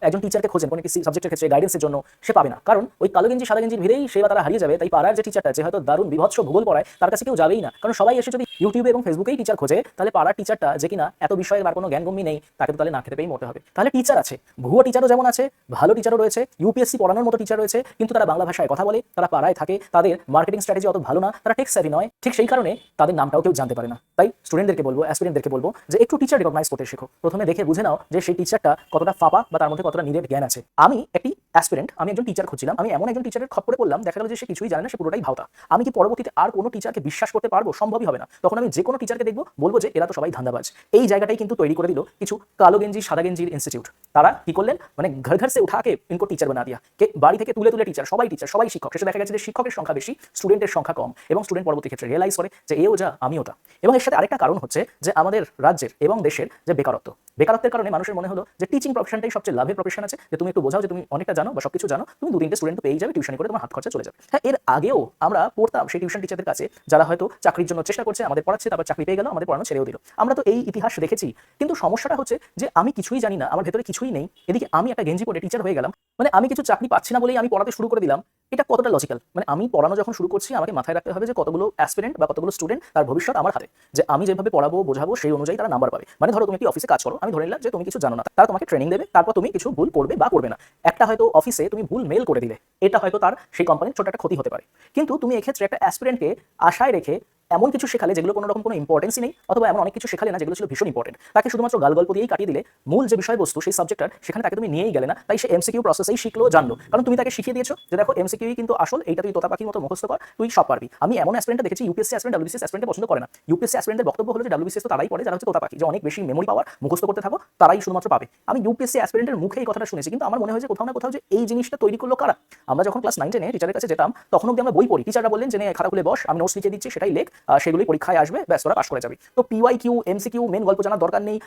একজন টিচারকে খোঁজেন, কোনো একটি সাবজেক্টের ক্ষেত্রে গাইডেন্সের জন্য, সে পাবে না। কারণ ওই কালো গেঞ্জি, সাদা গেঞ্জির ভিড়েই সে তারা হারিয়ে যাবে। তাই পাড়ার যে টিচারটা আছে, হয়তো দারুণ বিভৎস ভূগোল পড়ায়, তার কাছে কেউ যাবেই না। কারণ সবাই এসে যদি ইউটিউবে এবং ফেসবুকেই টিচার খোঁজে, তাহলে পাড়ার টিচারটা যে কিনা এত বিষয়ে আর কোনো জ্ঞানগম্যী নেই, তাকে তো তাহলে না খেতে পেয়েই মরতে হবে। তাহলে টিচার আছে, ভুয়ো টিচারও যেমন আছে, ভালো টিচারও রয়েছে ইউপিএসসি পড়ানোর মতো টিচার রয়েছে, কিন্তু তারা বাংলা ভাষায় কথা বলে, তারা পাড়ায় থাকে, তাদের মার্কেটিং স্ট্র্যাটেজি অত ভালো না, তারা টেক স্যাভি নয়, ঠিক সেই কারণে তাদের নামটাও কেউ জানতে পারে না। তাই স্টুডেন্টদেরকে বলব অ্যাসপিরেন্টদেরকে বলব, যে একটু টিচার রিকগনাইজ করতে শেখো। প্রথমে দেখে বুঝে নাও যে সেই টিচারটা কতটা ফাপা বা তার মধ্যে কতটা নিরেট জ্ঞান আছে। আমি একটি অ্যাসপিরেন্ট আমি একজন টিচার খুঁজছিলাম, আমি এমন একজন টিচারের খপ্পরে পড়লাম, দেখা গেল যে সে কিছুই জানে না, সে পুরোটাই ভাওতা। আমি কি পরবর্তীতে আর কোনো টিচারকে বিশ্বাস করতে পারব? সম্ভবই হবে না। তখন আমি যে কোনো টিচারকে দেখব, বলব যে এরা তো সবাই ধান্দাবাজ। এই জায়গাটাই কিন্তু তৈরি করে দিল কিছু কালো গেঞ্জি, সাদা গেঞ্জির ইনস্টিটিউট তারা কি করলেন? মানে ঘর ঘর সে উঠাকে ইনকো টিচার বানা দিয়া, কে বাড়ি থেকে তুলে তুলে টিচার সবাই টিচার সবাই শিক্ষক। শেষে দেখা গেছে যে শিক্ষকের সংখ্যা বেশি স্টুডেন্টের সংখ্যা কম এবং স্টুডেন্ট পরবর্তী ক্ষেত্রে রিয়েলাইজ করে যে এও যা আমিও তা এবং এর সাথে আরেকটা কারণ হচ্ছে যে আমাদের রাজ্যের এবং দেশের যে বেকারত্ব, বেকারত্বের কারণে মানুষের মনে হলো যে টিচিং প্রফেশনটাই সবচেয়ে লাভের প্রফেশন আছে। যে তুমি একটু বোঝাও যে তুমি অনেকটা জানো বা সবকিছু জানো, তুমি দু তিনটে স্টুডেন্ট পেয়ে যাবে টিউশন করে তোমার হাত খরচা চলে যাবে। হ্যাঁ এর আগেও আমরা পড়তাম সেই টিউশন টিচারদের কাছে, যারা হয়তো চাকরির জন্য চেষ্টা করছে, আমাদের পড়াচ্ছে, তারপর চাকরি পেয়ে গেল, আমাদের পড়ানো ছেড়েও দিল। আমরা তো এই ইতিহাস দেখেছি, কিন্তু সমস্যাটা হচ্ছে যে আমি কিছুই জানি না, আমার ভেতরে কিছুই নেই, এদিকে আমি একটা গেঞ্জি পরে টিচার হয়ে গেলাম মানে আমি কিছু চাকরি পাচ্ছি না বলেই আমি পড়াতে শুরু করে দিলাম, এটা কতটা লজিক্যাল মানে আমি পড়ানো যখন শুরু করছি, আমাকে মাথায় রাখতে হবে যে কতগুলো অ্যাসপিরেন্ট বা কতগুলো স্টুডেন্ট তার ভবিষ্যৎ আমার হাতে, যে আমি যেভাবে পড়াবো, বোঝাবো, সেই অনুযায়ী তারা নাম্বার পাবে। মানে ধরো তুমি একটি অফিসে কাজ করো, আমি ধরে নিলাম যে তুমি কিছু জানো না, তারা তোমাকে ট্রেনিং দেবে, তারপর তুমি কিছু ভুল করবে বা করবে না। একটা হয়তো অফিসে তুমি ভুল মেল করে দিলে। এটা হয়তো তার সেই কোম্পানির ছোট একটা ক্ষতি হতে পারে। কিন্তু তুমি এক্ষেত্রে একটা অ্যাসপিরেন্টকে আশায় রেখে এমন কিছু শেখালে যেগুলো কোনো রকম কোনো ইম্পর্টেন্সই নেই, অথবা এমন অনেক কিছু শেখালে না যেগুলো ছিল ভীষণ ইম্পর্টেন্ট তাকে শুধুমাত্র গাল গল্প দিয়েই কাটিয়ে দিলে মূল যে বিষয়বস্তু সেই সাবজেক্টটার সেখানে তাকে তুমি নিয়েই গেলে না, তাই সে এমসিকিউ প্রসেসেই শিখলো, জানলো। কারণ তুমি তাকে শিখিয়ে দিয়েছ যে দেখো এমসিকিউ কিন্তু আসল, এইটা তুই তোতা পাখির মতো মুখস্থ কর, তুই সব পারবি। আমি এমন অ্যাসপিরেন্ট দেখেছি ইউপিএসসি অ্যাসপিরেন্ট ডাব্লিউসি অ্যাসপিরেন্ট পছন্দ করে না। ইউপিএসসি অ্যাসপিরেন্টের বক্তব্য হলো যে ডাব্লিউসি তো তারাই পড়ে, যারা হচ্ছে তোতা পাখি যে অনেক বেশি মেমোরি পাওয়ার মুখস্থ করতে থাকো, তারাই শুধুমাত্র পাবে। আমি ইউপিএসসি অ্যাসপিরেন্টের মুখে এই কথাটা শুনেছি, কিন্তু আমার মনে হয় যে কোথাও না কোথাও যে এই জিনিসটা তৈরি করল কারা? আমরা যখন ক্লাস নাইন টেনে টিচারের কাছে যেতাম, তখন অব্দি আমরা বই পড়ি। টিচাররা বললেন যে খাতা খুলে বস, আমি নোটস লিখে দিচ্ছি, সেটাই লেখ। আহ, সেগুলোই পরীক্ষায় আসবে ব্যাস তোরা পাস করে যাবি। তো P Y Q M C Q main গল্প জানার দরকার নেই।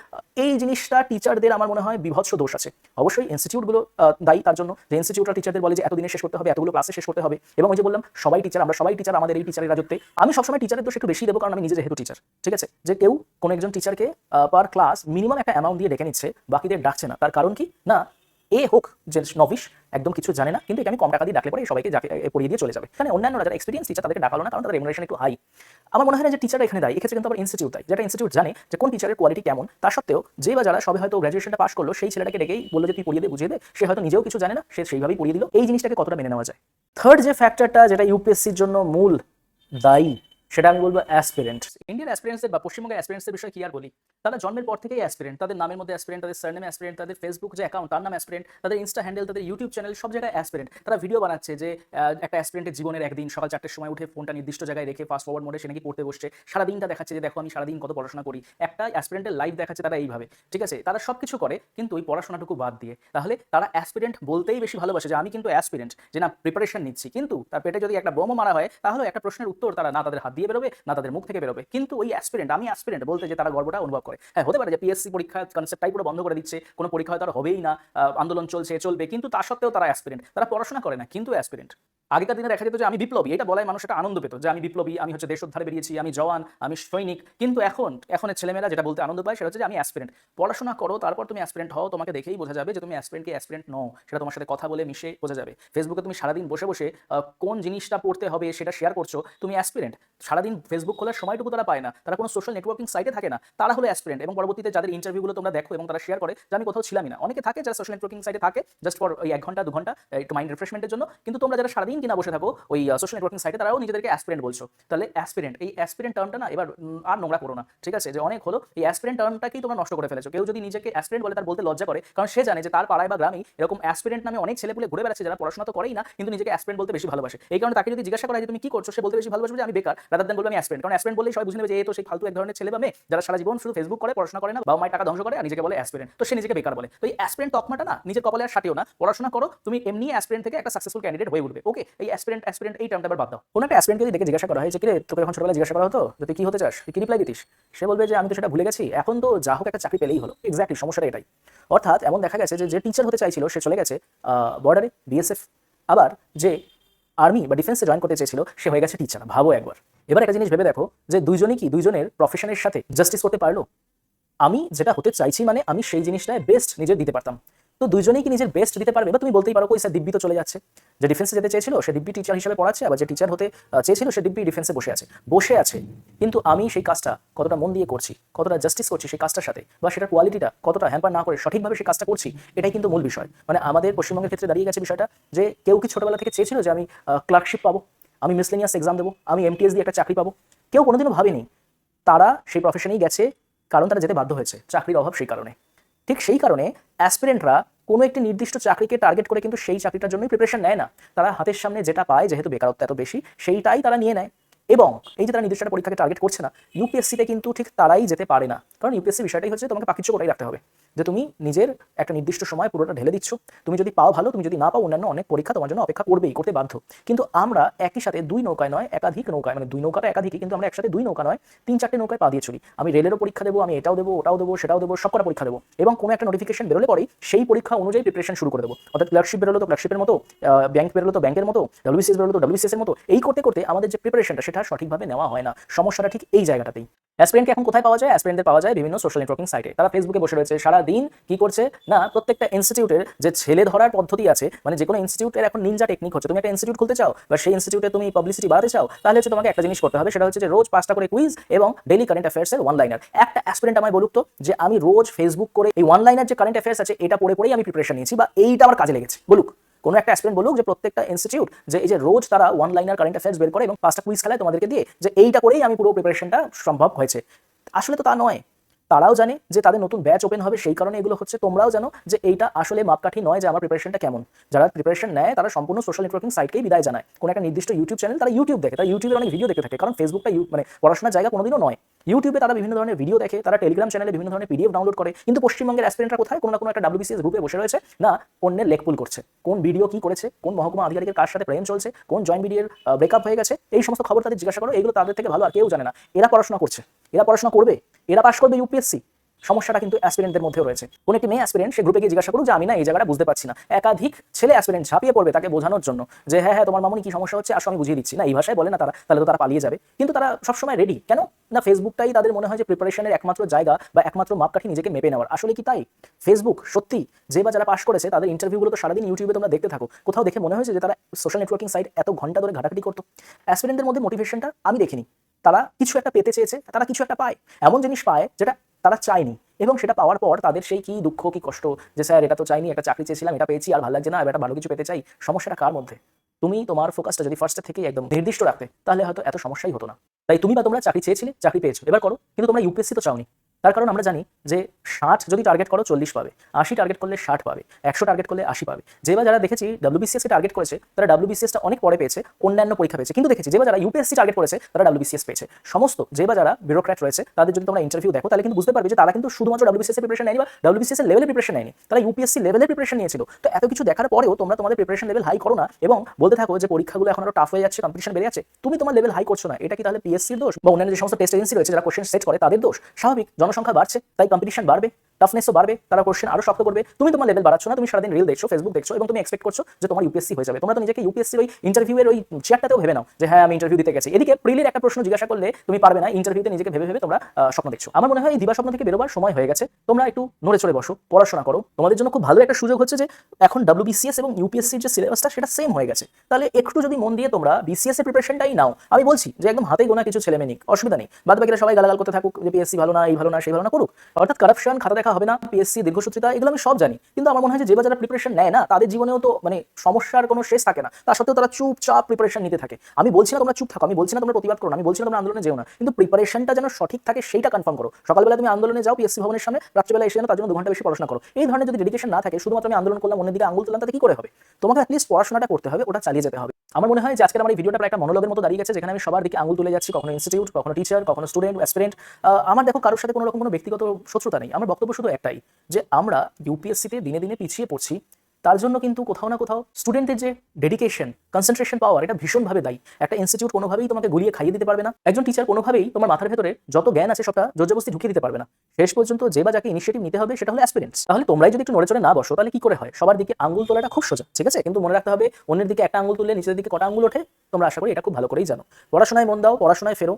এই জিনিসটা টিচারদের আমার মনে হয় বিভৎস দোষ আছে। অবশ্যই ইনস্টিটিউটগুলো দায়ী তার জন্য। যে ইনস্টিটিউটরা টিচারদের বলে যে এতদিনে শেষ করতে হবে এতগুলো ক্লাসে শেষ করতে হবে। এবং ওই যে বললাম সবাই টিচার আমরা সবাই টিচার আমাদের এই টিচারের রাজত্বে। আমি সবসময় টিচারের দোষ একটু বেশি দেবো কারণ আমি নিজে যেহেতু টিচার ঠিক আছে? যে কেউ কোনো একজন টিচারকে পার ক্লাস মিনিমাম একটা অ্যামাউন্ট দিয়ে ডেকে নিচ্ছে বাকিদের ডাকছে না। তার কারণ কি? না এ হোক যে নভিশ একদম কিছু জানে না, কিন্তু এটা আমি কম টাকা দিয়ে ডাকলে পরে সবাইকে পড়িয়ে দিয়ে চলে যাবে। এখানে অন্যান্য যারা এক্সপিরিয়েন্স টিচার তাদেরকে ডাকালো না, কারণ তাদের রেমুনারেশন একটু হাই আমার মনে হয় না যে টিচার এখানে দেয়, এক্ষেত্রে কিন্তু আবার ইনস্টিটিউট দেয়। যেটা ইনস্টিটিউট জানে যে কোন টিচারের কোয়ালিটি কেমন, তা সত্ত্বেও যে বা যারা সবে হয়তো গ্র্যাজুয়েশনটা পাস করল, সেই ছেলেটাকে ডেকেই বলল যে, তুই পড়িয়ে দে, বুঝিয়ে দে। সে হয়তো নিজেও কিছু জানে না, সে সেইভাবেই পড়িয়ে দিল। এই জিনিসটাকে কতটা মেনে নেওয়া যায়? থার্ড যে ফ্যাক্টরটা যেটা ইউপিএসসির জন্য মূল দায়ী সেটা আমি বলব অ্যাসপিরেন্ট ইন্ডিয়ান অ্যাসপিরেন্টসের বা পশ্চিমবঙ্গের অ্যাসপিরেন্টসের বিষয়ে কি আর বলি? তারা জন্মের পর থেকেই অ্যাসপিরেন্ট তাদের নামের মধ্যে অ্যাসপিরেন্ট তাদের সারনেম অ্যাসপিরেন্ট তাদের ফেসবুক যে অ্যাকাউন্ট তার নাম অ্যাসপিরেন্ট তাদের ইনস্টা হ্যান্ডেল তাদের ইউটিউব চ্যানেল সব জায়গায় অ্যাসপিরেন্ট তারা ভিডিও বানাচ্ছে যে একটা অ্যাসপিরেন্টের জীবনের একদিন সকাল চারটের সময় উঠে ফোনটা নির্দিষ্ট জায়গায় রেখে ফাস্ট ফরওয়ার্ড মোডে সে নাকি পড়তে বসছে। সারাদিনটা দেখাচ্ছে যে, দেখো, আমি সারাদিন কত পড়াশোনা করি। একটা অ্যাসপিরেন্টের লাইফ দেখাচ্ছে তারা এইভাবে। ঠিক আছে? তারা সব কিছু করে, কিন্তু ওই পড়াশোনাটুকু বাদ দিয়ে। তাহলে তারা অ্যাসপিরেন্ট বলতেই বেশি ভালোবাসে যে, আমি কিন্তু অ্যাসপিরেন্ট যে না প্রিপারেশন নিচ্ছি। কিন্তু তার পেটে যদি একটা বোমও মারা হয় তাহলে একটা প্রশ্নের উত্তর তারা না তাদের হাত দিয়ে বেরোবে না তাদের মুখ থেকে বেরোবে। কিন্তু ওই অ্যাসপিরেন্ট আমি অ্যাসপিরেন্ট বলতে যে তারা গর্বটা অনুভব করে। হ্যাঁ হতে পারে যে পিএসসি পরীক্ষা কনসেপ্টটাই পুরো বন্ধ করে দিচ্ছে, কোনো পরীক্ষা হয়তো হবেই না আন্দোলন চলছে, চলবে, কিন্তু তা সত্ত্বেও তারা অ্যাসপিরেন্ট তারা পড়াশোনা করে না, কিন্তু অ্যাসপিরেন্ট আগেকার দিনে দেখা যেত যে আমি বিপ্লবী, এটা বলাই মানুষ একটা আনন্দ পেত যে আমি বিপ্লবী, আমি হচ্ছে দেশোদ্ধারে বেরিয়েছি, আমি জওয়ান, আমি সৈনিক। কিন্তু এখন, এখনের ছেলেমেয়েরা যেটা বলতে আনন্দ পায় সেটা হচ্ছে যে আমি অ্যাসপিরেন্ট পড়াশোনা করো, তারপর তুমি অ্যাসপিরেন্ট হও, তোমাকে দেখেই বোঝা যাবে যে তুমি অ্যাসপিরেন্ট কি অ্যাসপিরেন্ট নও। সেটা তোমার সাথে কথা বলে মিশে বোঝা যাবে। ফেসবুকে তুমি সারাদিন বসে বসে কোন জিনিসটা পড়তে হবে সেটা শেয়ার করছ, তুমি অ্যাসপিরেন্ট সারাদিন ফেসবুক খোলার সময়টুকু তারা পায় না। তারা কোনো সোশ্যাল নেটওয়ার্কিং সাইটে থাকে না, তারা হলো অ্যাসপিরেন্ট এবং পরবর্তীতে যাদের ইন্টারভিউগুলো তোমরা দেখো এবং তারা শেয়ার করে, যে আমি কোথাও ছিলামই না। অনেকে থাকে যারা সোশ্যাল নেটওয়ার্কিং সাইটে থাকে জাস্ট ফর ওই এক ঘণ্টা, দু ঘণ্টা, একটু মাইন্ড রিফ্রেশমেন্টের জন্য। কিন্তু তোমরা যারা সারাদিন কিনা বসে থাকো, ওই সোশ্যাল নেটওয়ার্কিং সাইটে তারাও নিজেদেরকে অ্যাসপিরেন্ট বলছো। তাহলে অ্যাসপিরেন্ট এই অ্যাসপিরেন্ট টার্মটা না, এবার আর নোংরা করো না, ঠিক আছে? যে অনেক হলো, এই অ্যাসপিরেন্ট টার্মটাকেই তোমরা নষ্ট করে ফেলেছো? কেউ যদি নিজেকে অ্যাসপিরেন্ট বলে তার বলতে লজ্জা করে, কারণ সে জানে যে তার পাড়ায় বা গ্রামে এরকম অ্যাসপিরেন্ট নামে অনেক ছেলেপুলে ঘুরে বেড়াচ্ছে যারা পড়াশোনা তো করেই না, কিন্তু নিজেকে অ্যাসপিরেন্ট বলতে বেশি ভালোবাসে। এই কারণে তাকে যদি জিজ্ঞাসা করা যে তুমি কি করছ, সে বলতে বেশি ভালোবাসবে যে আমি বেকার রাদার দেন বলবে আমি অ্যাসপিরেন্ট কারণ অ্যাসপিরেন্ট বললেই সবাই বুঝে নেবে যে এ তো সেই ফালতু এক ধরনের ছেলে বা মেয়ে, যারা সারা জীবন শুধু ফেসবুক করে, পড়াশোনা করে না বা মায়ের টাকা ধ্বংস করে আর নিজেকে বলে অ্যাসপিরেন্ট তো সে নিজেকে বেকার বলে। তো এই অ্যাসপিরেন্ট তকমাটা না, নিজের কপালে আর সাটিও না। পড়াশোনা করো, তুমি এমনি অ্যাসপিরেন্ট থেকে একটা সাকসেসফুল ক্যান্ডিডেট হয়ে উঠবে ওকে এই অ্যাসপিরেন্ট অ্যাসপিরেন্ট এই টার্মটা আবার বাদ দাও। কোনো একটা অ্যাসপিরেন্টকে যদি দেখে জিজ্ঞাসা করা হয় যে, কিরে, তোকে যখন ছোটবেলায় জিজ্ঞাসা করা হতো? যে তুই কি হতে চাস? কি রিপ্লাই দিতিস? সে বলবে যে, আমি তো সেটা ভুলে গেছি। এখন তো যা হোক একটা চাকরি পেলেই হলো। এক্স্যাক্টলি সমস্যাটা এটাই। অর্থাৎ এমন দেখা গেছে যে যে টিচার হতে চাইছিল, সে চলে গেছে বর্ডারে বিএসএফ আবার যে আর্মি বা ডিফেন্সে জয়েন করতে চেয়েছিল, সে হয়ে গেছে টিচার ভাবো একবার। এবার একটা জিনিস ভেবে দেখো যে, দুইজনই কি দুইজনের প্রফেশনের সাথে জাস্টিস করতে পারল? আমি যেটা হতে চাইছি মানে আমি সেই জিনিসটায় বেস্ট নিজে দিতে পারতাম। তো দুইজনেই কি নিজের বেস্ট দিতে পারবে? বা তুমি বলতেই পারো, কই, স্যার, দিব্যি তো চলে যাচ্ছে। যে ডিফেন্সে যেতে চেয়েছিল, সে দিব্যি টিচার হিসেবে পড়াচ্ছে, আবার যে টিচার হতে চেয়েছিল, সে দিব্যি ডিফেন্সে বসে আছে। বসে আছে, কিন্তু আমি সেই কাজটা কতটা মন দিয়ে করছি, কতটা জাস্টিস করছি সেই কাজটার সাথে, বা সেটার কোয়ালিটিটা কতটা হ্যাম্পার না করে সঠিকভাবে সেই কাজটা করছি, এটাই কিন্তু মূল বিষয়। মানে আমাদের পশ্চিমবঙ্গের ক্ষেত্রে দাঁড়িয়ে গেছে বিষয়টা, যে কেউ কি ছোটবেলা থেকে চেয়েছিল যে আমি ক্লার্কশিপ পাবো? আমি মিসলেনিয়াস এক্সাম দেবো? আমি এমটিএস দিয়ে একটা চাকরি পাবো? কেউ কোনোদিনও ভাবেনি। তারা সেই প্রফেশনেই গেছে, কারণ তারা যেতে বাধ্য হয়েছে, চাকরির অভাব সেই কারণে। ঠিক সেই কারণে অ্যাসপিরেন্টরা কোনো একটি নির্দিষ্ট চাকরিকে টার্গেট করে কিন্তু সেই চাকরিটার জন্যই প্রিপারেশন নেয় না। তারা হাতের সামনে যেটা পায়, যেহেতু বেকারত্ব এত বেশি, সেইটাই তারা নিয়ে নেয়। এবং এই যে তারা নির্দিষ্ট পরীক্ষাকে টার্গেট করছে না ইউপিএসসিতে কিন্তু ঠিক তারাই যেতে পারে না। কারণ ইউপিএসসি বিষয়টাই হচ্ছে তোমাকে পাকিচ্ছ কোটাই রাখতে হবে। যে তুমি নিজের একটা নির্দিষ্ট সময় পুরোটা ঢেলে দিচ্ছ। তুমি যদি পাও ভালো, তুমি যদি না পাও অন্যান্য অনেক পরীক্ষা তোমার জন্য অপেক্ষা করবেই, করতে বাধ্য। কিন্তু আমরা একই সাথে দুই নৌকায় নয়, একাধিক নৌকায় মানে দুই নৌকাটা একাধিকই, কিন্তু আমরা একসাথে দুই নৌকা নয়, তিন চারটে নৌকায় পা দিয়ে চলি। আমি রেলেরও পরীক্ষা দেবো, আমি এটাও দেবো, ওটাও দেবো, সেটাও দেবো, সব কটা পরীক্ষা দেবো। এবং কোনো একটা নোটিফিকেশন বেরোলে পরেই সেই পরীক্ষা অনুযায়ী প্রিপারেশন শুরু করে দেবো। অর্থাৎ ক্লার্কশিপ বেরোলো তো ক্লার্কশিপের মতো ব্যাংক বেরোলো তো ব্যাংকের মতো ডাব্লিউবিসিএস বেরোলো তো ডাব্লিউবিসিএস এর মতো, এই করতে করতে আমাদের যে প্রিপারেশনটা সেটা সঠিকভাবে নেওয়া হয় না। সমস্যাটা ঠিক এই জায়গাটাতেই। অ্যাসপিরেন্টকে এখন কোথায় পাওয়া যায়? অ্যাসপিরেন্টদের পাওয়া যায় বিভিন্ন সোশ্যাল নেটওয়ার্কিং সাইটে তারা ফেসবুকে বসে রয়েছে, সারা দিন কি করছে? না, প্রত্যেকটা ইনস্টিটিউটের যে ছেলে ধরার পদ্ধতি আছে মানে যে কোনো ইনস্টিটিউটের এখন নিনজা টেকনিক হচ্ছে, তুমি একটা ইনস্টিটিউট খুলতে চাও বা সেই ইনস্টিটিউটে তুমি পাবলিসিটি বাড়াতে চাও, তাহলে হচ্ছে তোমাকে একটা জিনিস করতে হবে, সেটা হচ্ছে যে রোজ পাঁচটা করে কুইজ এবং ডেলি কারেন্ট অ্যাফেয়ার্সের ওয়ান লাইনার একটা অ্যাসপিরেন্ট আমায় বলুক তো, যে আমি রোজ ফেসবুক করে এই ওয়ান লাইনার যে কারেন্ট অ্যাফেয়ার্স আছে, এটা পড়ে পড়েই আমি প্রিপারেশন নিয়েছি বা এইটা আমার কাজে লেগেছে। বলুক, কোনো একটা অ্যাসপিরেন্ট বলুক যে প্রত্যেকটা ইনস্টিটিউট যে এই যে রোজ তারা ওয়ান লাইনার কারেন্ট অ্যাফেয়ার্স বের করে এবং পাঁচটা কুইজ খেলায় তোমাদেরকে দিয়ে যে এইটা করেই আমি পুরো প্রিপারেশনটা সম্ভব হয়েছে। আসলে তো তা নয়। তারাও জানে যে তাদের নতুন ব্যাচ ওপেন হবে, সেই কারণে এগুলো হচ্ছে। তোমরাও জানো যে এইটা আসলে মাপকাঠি নয় যে আমার প্রিপারেশনটা কেমন। যারা প্রিপারেশন নেয়, তারা সম্পূর্ণ সোশ্যাল নেটওয়ার্কিং সাইটকেই বিদায় জানায়। কোনো একটা নির্দিষ্ট ইউটিউব চ্যানেল তারা ইউটিউব দেখে, তারা ইউটিউবে অনেক ভিডিও দেখতে থাকে, কারণ ফেসবুকটা মানে পড়াশোনার জায়গা কোনোদিনও নয়। ইউটিউবে তারা বিভিন্ন ধরনের ভিডিও দেখে, তারা টেলিগ্রাম চ্যানেলে বিভিন্ন ধরনের পিডিএফ ডাউনলোড করে, কিন্তু পশ্চিমবঙ্গের অ্যাসপিরেন্টরা কোথায়? কোনো না কোনো একটা ডাব্লিউবিসিএস গ্রুপে বসে রয়েছে, না অন্যের লেকপুল করছে। কোন ভিডিও কি করেছে, কোন মহকুমা আধিকারিকের কার সাথে প্রেম চলছে, কোন জয়েন্ট ভিডিওর ব্রেকআপ হয়ে গেছে, এই সমস্ত খবর তাদের জিজ্ঞাসা করো, এগুলো তাদের থেকে ভালো আর কেউ জানে না। এরা পড়াশোনা করছে। এরা পড়াশোনা করবে, এরা পাশ করবে ইউপিএসসি সমস্যাটা কিন্তু অ্যাসপিরেন্টদের মধ্যে রয়েছে। কোন একটি মেয়ে অ্যাসপিরেন্ট সে গ্রুপে গিয়ে জিজ্ঞাসা করুক যে, আমি না এই জায়গাটা বুঝতে পারছি না। একাধিক ছেলে অ্যাসপিরেন্ট ঝাঁপিয়ে পড়বে তাকে বোঝানোর জন্য যে হ্যাঁ হ্যাঁ তোমার মামনি কি সমস্যা হচ্ছে? আসো, আমি বুঝিয়ে দিচ্ছি। না, এই ভাষায় বলে না তারা, তাহলে তো তারা পালিয়ে যাবে। কিন্তু তারা সবসময় রেডি কেন? না ফেসবুকটাই তাদের মনে হয় যে প্রিপারেশনের একমাত্র জায়গা বা একমাত্র মাপকাঠি নিজেকে মেপে নেওয়ার। আসলে কি তাই? ফেসবুক সত্যি যে বা যারা পাশ করেছে, তাদের ইন্টারভিউগুলো তো সারাদিন ইউটিউবে তোমরা দেখতে থাকো। কোথাও দেখে মনে হয়েছে যে, তারা সোশ্যাল নেটওয়ার্কিং সাইট এত ঘণ্টা ধরে ঘাটাঘাটি করতো? অ্যাসপিরেন্টদের মধ্যে মোটিভেশনটা আমি দেখিনি। তারা কিছু একটা পেতে চেয়েছে, তারা কিছু একটা পায়। এমন জিনিস পায় যেটা তারা চায়নি এবং সেটা পাওয়ার পর তাদের সেই কি দুঃখ, কি কষ্ট যে, স্যার, এটা তো চাইনি, একটা চাকরি চেয়েছিলাম, এটা পেয়েছি, আর ভালো লাগছে না, এবার ভালো কিছু পেতে চাই। সমস্যাটা কার মধ্যে? তুমি তোমার ফোকাসটা যদি ফার্স্টের থেকেই একদম নির্দিষ্ট রাখতে, তাহলে হয়তো এত সমস্যাই হতো না। তাই তুমি বা তোমরা চাকরি চেয়েছিলে, চাকরি পেয়েছ। এবার করো, কিন্তু তোমরা ইউপিএসসি তো চাওনি। তার কারণ আমরা জানি যে ষাট যদি টার্গেট করো চল্লিশ পাবে, আশি টার্গেট করলে ষাট পাবে, একশো টার্গেট করলে আশি পাবে। যেবা যারা দেখেছি ডাব্লিউবিসিএস টার্গেট করেছে, তারা ডাব্লিউবিসিএসটা অনেক পরে পেয়েছে, অন্যান্য পরীক্ষা পেয়েছে। কিন্তু দেখেছি যেবা যারা ইউপিএসসি টার্গেট করেছে, তারা ডাব্লিউবিসিএস পেয়েছে। সমস্ত যেবা যারা ব্যুরোক্র্যাট রয়েছে, তাদের যদি তোমরা ইন্টারভিউ দেখো, তাহলে কিন্তু বুঝতে পারবে যে তারা কিন্তু শুধুমাত্র ডাব্লিউবিসিএস প্রিপারেশন নেয়নি বা ডাব্লিউবিসিএস লেভেলের প্রিপারেশন নেয়নি। তারা ইউপিএসসি লেভেলের প্রিপারেশন নিয়েছিল। তো এত কিছু দেখার পরেও তোমরা তোমাদের প্রিপারেশন লেভেল হাই করো না এবং বলতে থাকো যে পরীক্ষাগুলো এখন আরও টাফ হয়ে যাচ্ছে কম্পিটিশন বেড়ে যাচ্ছে। তুমি তোমার লেভেল হাই করছ না। এটা কি তাহলে পিএসসির দোষ? বা অন্যান্য যে সমস্ত টেস্ট এজেন্সি রয়েছে, যারা কোশ্চেন সেট করে, তাদের দোষ? স্বাভাবিক জনসংখ্যা বাড়ছে তাই কম্পিটিশন বাড়বে। টাফনেসও বাড়বে, তারা কোশ্চেন আরও শক্ত করবে। তুমি তোমার লেভেল বাড়াচ্ছ না, তুমি সারাদিন রিল দেখছ ফেসবুক দেখছ এবং তুমি এক্সপেক্ট করছ যে তোমার ইউপিএসসি হয়ে যাবে। তোমরা তো নিজেকে ইউপিএসসির ওই ইন্টারভিউয়ের ওই চেয়ারটাতেও ভেবে নাও যে হ্যাঁ আমি ইন্টারভিউ দিতে গেছি। এদিকে প্রিলির একটা প্রশ্ন জিজ্ঞাসা করলে তুমি পারবে না ইন্টারভিউতে নিজেকে ভেবে ভেবে তোমরা স্বপ্ন দেখছ। আমার মনে হয় এই দিবা স্বপ্ন থেকে বেরোবার সময় হয়ে গেছে। তোমরা একটু নড়ে চড়ে বসো, পড়াশোনা করো। তোমাদের জন্য খুব ভালো একটা সুযোগ হচ্ছে যে এখন ডাব্লিউবিসিএস এবং ইউপিএসসির যে সিলেবাসটা সেটা সেম হয়ে গেছে। তাহলে একটু যদি মন দিয়ে তোমরা বিসিএস এর প্রিপারেশনটাই নাও। আমি বলছি যে একদম হাতে গোনা কিছু ছেলে মেয়ে নিক অসুবিধা নেই। বাদ বাকিরা সবাই গালাগাল করতে থাকুক যে পিএসসি ভালো না, এই ভালো না, সেই ভালো না করুক। অর্থাৎ কারাপশন খাতা দেখা হবে না পিএসসি দীর্ঘসূত্রিতা, এগুলো আমি সব জানি। কিন্তু আমার মনে হয় যে যারা প্রিপারেশন নেয় না, তাদের জীবনেও তো মানে সমস্যার কোনো শেষ থাকে না। তা সত্ত্বেও তারা চুপচাপ প্রিপারেশন নিতে থাকে। আমি বলছি না তোমরা চুপ থাকো, আমি বলছি না তোমরা প্রতিবাদ করো আমি বলছি না তোমরা আন্দোলনে যেও না। কিন্তু প্রিপারেশনটা যেন সঠিক থাকে, সেইটা কনফার্ম করো। সকালবেলা তুমি আন্দোলনে যাও পিএসসি ভবনের সামনে, রাত্রিবেলা এসে যেন তার জন্য দু ঘণ্টা বেশি পড়াশোনা করো। এই ধরনের যদি ডেডিকেশন না থাকে, শুধুমাত্র আমি আন্দোলন করলাম অন্যের দিকে আঙুল তুললাম, তাতে কি করে হবে? তোমাকে অ্যাটলিস্ট পড়াশোনাটা করতে হবে, ওটা চালিয়ে যেতে হবে। আমার মনে হয় যে আজকের আমার ভিডিওটা একটা মনোলগের মতো দাঁড়িয়ে গেছে, যেখানে আমি সবার দিকে আঙুল তুলে যাচ্ছি, কখনো ইনস্টিটিউট কখনো টিচার কখনো স্টুডেন্ট অ্যাসপিরেন্ট আমার দেখো কারোর সাথে কোনো রকম কোনো ব্যক্তিগত শত্রুতা নেই। আমার বক্তব্য শুধু একটাই, যে আমরা ইউপিএসসিতে দিনে দিনে পিছিয়ে পড়ছি, তার জন্য কিন্তু কোথাও না কোথাও স্টুডেন্টের যে ডেডিকেশন কনসেন্ট্রেশন পাওয়ার এটা ভীষণভাবে দায়ী। একটা ইনস্টিটিউট কোনোভাবেই তোমাকে গুলিয়ে খাইয়ে দিতে পারবে না। একজন টিচার কোনোভাবেই তোমার মাথার ভেতরে যত জ্ঞান আছে সবটা জোরজবস্তি ঢুকিয়ে দিতে পারবে না। শেষ পর্যন্ত যে বা যাকে ইনিশিয়েটিভ নিতে হবে, সেটা হলো অ্যাসপিরেন্টস তাহলে তোমরাই যদি একটু নড়ে চড়ে না বসো, তাহলে কি করে হয়? সবার দিকে আঙ্গুল তোলাটা খুব সোজা, ঠিক আছে? কিন্তু মনে রাখতে হবে, অন্যের দিকে একটা আঙ্গুল তুললে নিচের দিকে কটা আঙ্গুল ওঠে, তোমরা আশা করি এটা খুব ভালো করেই জানো। পড়াশোনায় মন দাও, পড়াশোনায় ফেরো।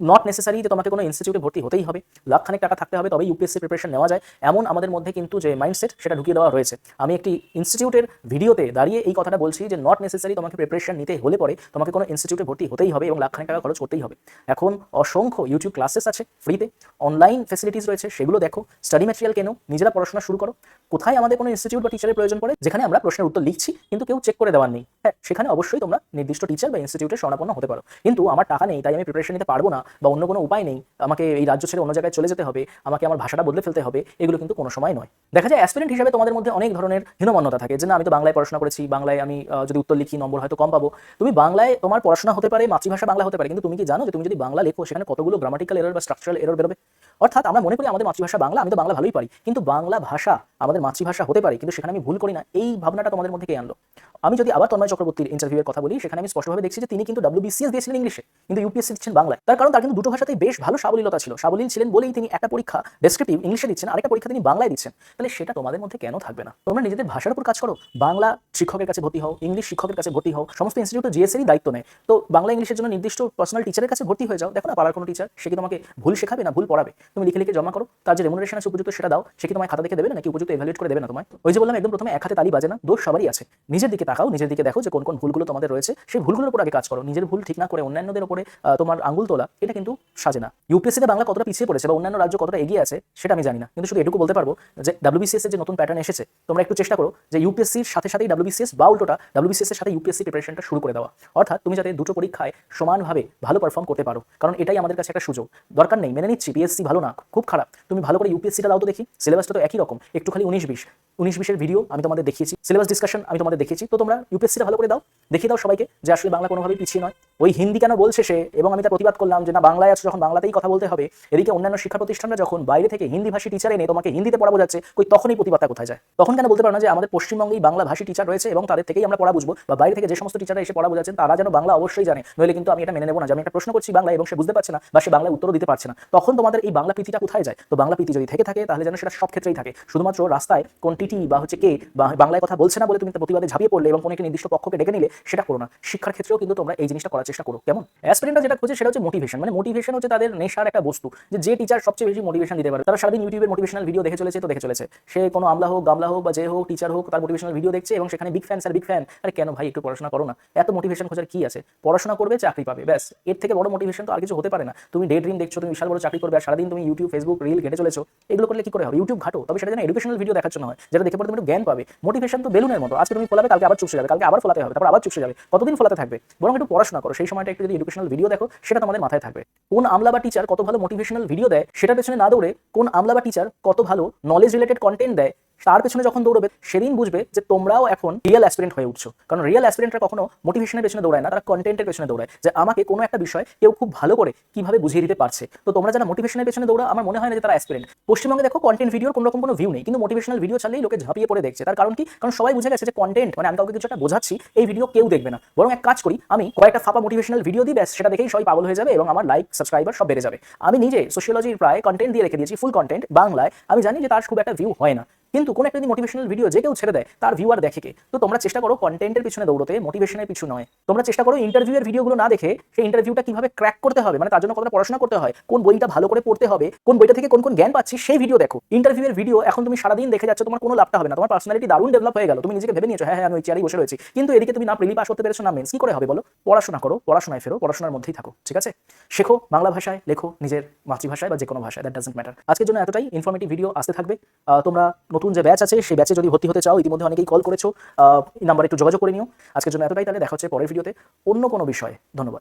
নট নেসেসারি যে তোমাকে কোনো ইনস্টিটিউটে ভর্তি হতেই হবে। লাখখানেক টাকা থাকতে হবে তবে ইউপিএসসি প্রিপারেশন নেওয়া যায়। এমন আমাদের মধ্যে কিন্তু যে মাইন্ডসেট সেটা ঢুকিয়ে দেওয়া রয়েছে। আমি একটি ইনস্টিটিউটের ভিডিওতে দাঁড়িয়ে এই কথাটা বলছি যে নট নেসেসারি তোমাকে প্রিপারেশন নিতে হলে পরে তোমাকে কোনো ইনস্টিটিউটে ভর্তি হতেই হবে এবং লাখখানেক টাকা খরচ করতেই হবে। এখন অসংখ্য ইউটিউব ক্লাসেস আছে ফ্রিতে অনলাইন ফেসিলিটিস রয়েছে, সেগুলো দেখো। স্টাডি ম্যাটেরিয়াল কেনো, নিজেরা পড়াশোনা শুরু করো। কোথায় আমাদের কোনো ইনস্টিটিউট বা টিচারের প্রয়োজন পড়ে, যেখানে আমরা প্রশ্নের উত্তর লিখছি, কিন্তু কেউ চেক করে দেওয়ার নেই। হ্যাঁ সেখানে অবশ্যই তোমরা নির্দিষ্ট টিচার বা ইনস্টিটিউটে শরণাপন্ন হতে পারো। কিন্তু আমার টাকা নেই, তাই আমি প্রিপারেশন নিতে পারব না। বা অন্য কোনো উপায় নেই, আমাকে এই রাজ্য ছেড়ে অন্য জায়গায় চলে যেতে হবে, আমাকে আমার ভাষাটা বদলে ফেলতে হবে, এগুলো কিন্তু কোনো সময় নয়। দেখা যায় অ্যাসপিরেন্ট হিসেবে তোমাদের মধ্যে অনেক ধরনের হীনমন্যতা থাকে, যে না, আমি তো বাংলায় পড়াশোনা করেছি, বাংলায় আমি যদি উত্তর লিখি, নম্বর হয়তো কম পাবো। তুমি বাংলায় তোমার পড়াশোনা হতে পারে, মাতৃভাষা বাংলা হতে পারে, কিন্তু তুমি কি জানো যে তুমি যদি বাংলা লেখো, সেখানে কতগুলো গ্রামাটিক্যাল এরর বা স্ট্রাকচারাল এরর বেরোবে? অর্থাৎ আমরা মনে করি আমাদের মাতৃভাষা বাংলা, আমি তো বাংলা ভালোই পারি, কিন্তু বাংলা ভাষা আমাদের মাতৃভাষা হতে পারে, কিন্তু সেখানে আমি ভুল করি না, এই ভাবনাটা তোমাদের মধ্যে কে আনলো? আমি যদি আবার তন্ময় চক্রবর্তীর ইন্টারভিউয়ের কথা বলি, সেখানে আমি স্পষ্টভাবে দেখছি যে তিনি কিন্তু ডব্লিউবিসিএস দিয়েছিলেন ইংলিশে, কিন্তু ইউপিএসসি দিচ্ছেন বাংলায়। তার কারণ তার কিন্তু দুটো ভাষাতেই বেশ ভালো সাবলীলতা ছিল। সাবলীল ছিলেন বলেই তিনি একটা পরীক্ষা ডেসক্রিপটিভ ইংলিশে দিচ্ছেন, আরেকটা পরীক্ষা তিনি বাংলায় দিচ্ছেন। তাহলে সেটা তোমাদের মধ্যে কেন থাকবে না? তোমরা নিজেদের ভাষার উপর কাজ করো। বাংলা শিক্ষকের কাছে ভর্তি হও, ইংলিশ শিক্ষকের কাছে ভর্তি হও, সমস্ত ইনস্টিটিউটে জিএসএরই দায়িত্ব নেয়। তো বাংলা ইংলিশের জন্য নির্দিষ্ট পার্সোনাল টিচারের কাছে ভর্তি হয়ে যাও। দেখো না, পাড়ার কোনো টিচার সে কি তোমাকে ভুল শেখাবে না ভুল পড়াবে? তুমি লিখে লিখে জমা করো, তার যে রেমুনারেশন আছে উপযুক্ত সেটা দাও। সে কি তোমায় খাতা দেখে দেবে নাকি উপযুক্ত এভালুয়েট করে দেবে না তোমায়? ওই যে বললাম, একদম প্রথমে এক হাতে তালি বাজে না, দোষ সবারই আছে। নিজের দিকে তাকাও, নিজের দিকে দেখো যে কোন কোন ভুলগুলো তোমাদের রয়েছে। সেই ভুলগুলোর উপর আগে কাজ করো। নিজের ভুল ঠিক না করে অন্যান্যদের উপরে তোমার আঙ্গুল তোলা, এটা কিন্তু সাজে না। ইউপিএসসিতে বাংলা কতটা পিছিয়ে পড়েছে বা অন্যান্য রাজ্য কতটা এগিয়ে আছে, সেটা আমি জানি না। কিন্তু শুধু এটুকু বলতে পারব যে ডাব্লিউবিসিএস এর যে নতুন প্যাটার্ন এসেছে, তোমরা একটু চেষ্টা করো যে ইউপিএসসির সাথে সাথেই ডাব্লিউবিসিএস বা উল্টোটা ডাব্লিউবিসিএস এর সাথে ইউপিএসসি প্রিপারেশনটা শুরু করে দেওয়া। অর্থাৎ তুমি যাতে দুটো পরীক্ষায় সমানভাবে ভালো পারফর্ম করতে পারো, কারণ এটাই আমাদের কাছে একটা সুযোগ। দরকার নেই, মেনে নিচ্ছি পিএসসি ভালো না, খুব খারাপ। তুমি ভালো করে ইউপিএসসিটা দাও তো দেখি সিলেবাসটা তো একই রকম একটু খালি উনিশ বিশ উনিশ বিশের ভিডিও আমি তোমাদের দেখিয়েছি। সিলেবাস ডিসকাশন আমি তোমাদের দেখিয়েছি। তো তোমরা ইউপিএসসিটা ভালো করে দাও, দেখিয়ে দাও সবাইকে যে আসলে বাংলা কোনোভাবেই পিছিয়ে নয়। ওই হিন্দি কেন বলছে সে? এবং আমি তার প্রতিবাদ করলাম যে না, বাংলায় আছে যখন বাংলাতেই কথা বলতে হবে, এদিকে অন্যান্য শিক্ষা প্রতিষ্ঠানরা যখন বাইরে থেকে হিন্দি ভাষী টিচার এনে তোমাকে হিন্দিতে পড়াবো যাচ্ছে কই তখনই প্রতিবাদটা কোথায় যায়? তখন কেন বলতে পারো না যে আমাদের পশ্চিমবঙ্গেই বাংলা ভাষী টিচার রয়েছে এবং তাদের থেকেই আমরা পড়া বুঝব বা বাইরে থেকে যে সমস্ত টিচাররা এসে পড়া বোঝাচ্ছেন, তারা যেন বাংলা অবশ্যই জানে। নইলে কিন্তু আমি এটা মেনে নেব না যে আমি একটা প্রশ্ন করছি বাংলা এবং সে বুঝতে পারছে না বা সে বাংলায় উত্তরও দিতে পারছে না। তখন তোমাদের এই বাংলা প্রীতিটা কোথায় যায়? তো বাংলা প্রীতি যদি থেকে থাকে, তাহলে যেন সেটা সব ক্ষেত্রেই থাকে। শুধুমাত্র রাস্তায় কোন টিটি বা হচ্ছে কে বাংলায় কথা বলছে না বলে তুমি প্রতিবাদে ঝাঁপিয়ে পড়লে এবং কোনো একটি নির্দিষ্ট পক্ষকে ডেকে নিলে, সেটা করো না। শিক্ষার ক্ষেত্রেও কিন্তু তোমরা এই জিনিসটা করার চেষ্টা করো। কেমন? অ্যাসপিরেন্টরা যেটা খোঁজে সেটা হচ্ছে মোটিভেশন মানে মোটিভেশন হচ্ছে তাদের নেশার একটা বস্তু। যে যে টিচার সবচেয়ে বেশি মোটিভেশন দিতে পারে। তারা সারাদিন ইউটিউবের মোটিভেশনাল ভিডিও দেখে চলেছে, তো দেখে চলেছে। সে কোনো আমলা হোক, গামলা হোক বা যে হোক টিচার হোক, তার মোটিভেশনাল ভিডিও দেখছে এবং সেখানে big fan sir big fan আরে কেন ভাই, একটু পড়াশোনা করো না। এত মোটিভেশন খোঁজার কি আছে? পড়াশোনা করবে, চাকরি পাবে। ব্যাস। এর থেকে বড় মোটিভেশন তো আর কিছু হতে পারে না। তুমি ডে ড্রিম দেখছ, তুমি বিশাল বড় চাকরি করবে, আর সারাদিন তুমি ইউটিউব ফেসবুক রিল ঘেটে চলেছো। এগুলো করলে কি করে হবে? ইউটিউব ঘাটো। তবে সেটা যেন এডুকেশনাল ভিডিও দেখার জন্য হয়। যেটা দেখে পরে তুমি জ্ঞান পাবে। মোটিভেশন তো বেলুনের মতো। আজকে তুমি ফোলাবে, কালকে আবার চুপসে যাবে, কালকে আবার ফোলাতে হবে, তারপর আবার চুপসে যাবে। কতদিন ফোলাতে থাকবে? বরং একটু পড়াশোনা করো। সেই সময়টা একটু যদি এডুকেশনাল ভিডিও দেখো, সেটা তোমাদের মাথায় থাকবে। কোন আমলা বা টিচার কত ভালো মোটিভেশনাল ভিডিও দেয় সেটা পেছনে না দৌড়ে কোন আমলা বা টিচার কত ভালো নলেজ রিলেটেড কন্টেন্ট দেয় তার পেছনে যখন দৌড়বে, সেদিন বুঝবে যে তোমরাও এখন রিয়েল অ্যাসপিরেন্ট হয়ে উঠছো। কারণ রিয়েল অ্যাসপিরেন্টরা কখনো মোটিভেশনের পেছনে দৌড়ায় না, তারা কন্টেন্টের পেছনে দৌড়ায়। যে আমাকে কোনো একটা বিষয় কেউ খুব ভালো করে কীভাবে বুঝিয়ে দিতে পারছে। তো তোমরা যারা মোটিভেশনের পেছনে দৌড়া আমার মনে হয় না যে তারা অ্যাসপিরেন্ট পশ্চিমবঙ্গে দেখো কন্টেন্ট ভিডিওর কোনো রকম কোনো ভিউ নেই। কিন্তু মোটিভেশনাল ভিডিও চালিয়ে লোকে ঝাঁপিয়ে পড়ে দেখছে। তার কারণ কি? কারণ সবাই বুঝে গেছে যে কন্টেন্ট মানে আমি কাউকে কিছু একটা বোঝাচ্ছি, এই ভিডিও কেউ দেখবে না। বরং এক কাজ করি, আমি কয়েকটা ফাঁপা মোটিভেশনাল ভিডিও দিই, ব্যাস, সেটা দেখেই সবাই পাগল হয়ে যাবে এবং আমার লাইক সাবস্ক্রাইবার সব বেড়ে যাবে। আমি নিজে সোশিওলজির প্রায় কন্টেন্ট দিয়ে রেখে দিয়েছি ফুল কন্টেন্ট বাংলায়। আমি জানি যে তার খুব একটা ভিউ হয় না। কিন্তু কোনো একটা যদি মোটিভেশনাল ভিডিও যে কেউ ছেড়ে দেয়, তার ভিউয়ার দেখে কে? তো তোমরা চেষ্টা করো কন্টেন্টের পিছনে দৌড়তে মোটিভেশনের পিছু নয়। তোমরা চেষ্টা করো ইন্টারভিউয়ের ভিডিওগুলো না দেখে সেই ইন্টারভিউটা কীভাবে ক্র্যাক করতে হবে মানে তার জন্য কতটা পড়াশোনা করতে হয়, কোন বইটা ভালো করে পড়তে হবে, কোন বইটা থেকে কোন কোন জ্ঞান পাচ্ছি, সেই ভিডিও দেখো। ইন্টারভিউয়ের ভিডিও এখন তুমি সারাদিন দেখে যাচ্ছ, তোমার কোনো লাভটা হবে না, তোমার পার্সোনালিটি দারুণ ডেভেলপ হয়ে গেল। তুমি নিজেকে ভেবে নিয়েছো হ্যাঁ হ্যাঁ আমি চেয়ারেই বসে রয়েছি। কিন্তু এদিকে তুমি না প্রিলি পাস করতে পেরেছ, না মেন্স কি করে হবে বলো? পড়াশোনা করো, পড়াশোনায় ফেরো, পড়াশোনার মধ্যেই থাকো, ঠিক আছে? শেখো বাংলা ভাষায়, লেখো নিজের মাতৃভাষায় বা যে কোনো ভাষায় দ্যাট ডাজেন্ট ম্যাটার আজকের জন্য এতটাই ইনফরমেটিভ ভিডিও আসতে থাকবে। তোমরা নতুন যে ব্যাচ আছে, সেই ব্যাচে যদি ভর্তি হতে চাও, ইতিমধ্যে অনেকেই কল করেছ এই নাম্বার একটু যোগাযোগ করে নিও। আজকের জন্য এতটাই, তাহলে দেখা হচ্ছে পরের ভিডিওতে অন্য কোনো বিষয়ে। ধন্যবাদ।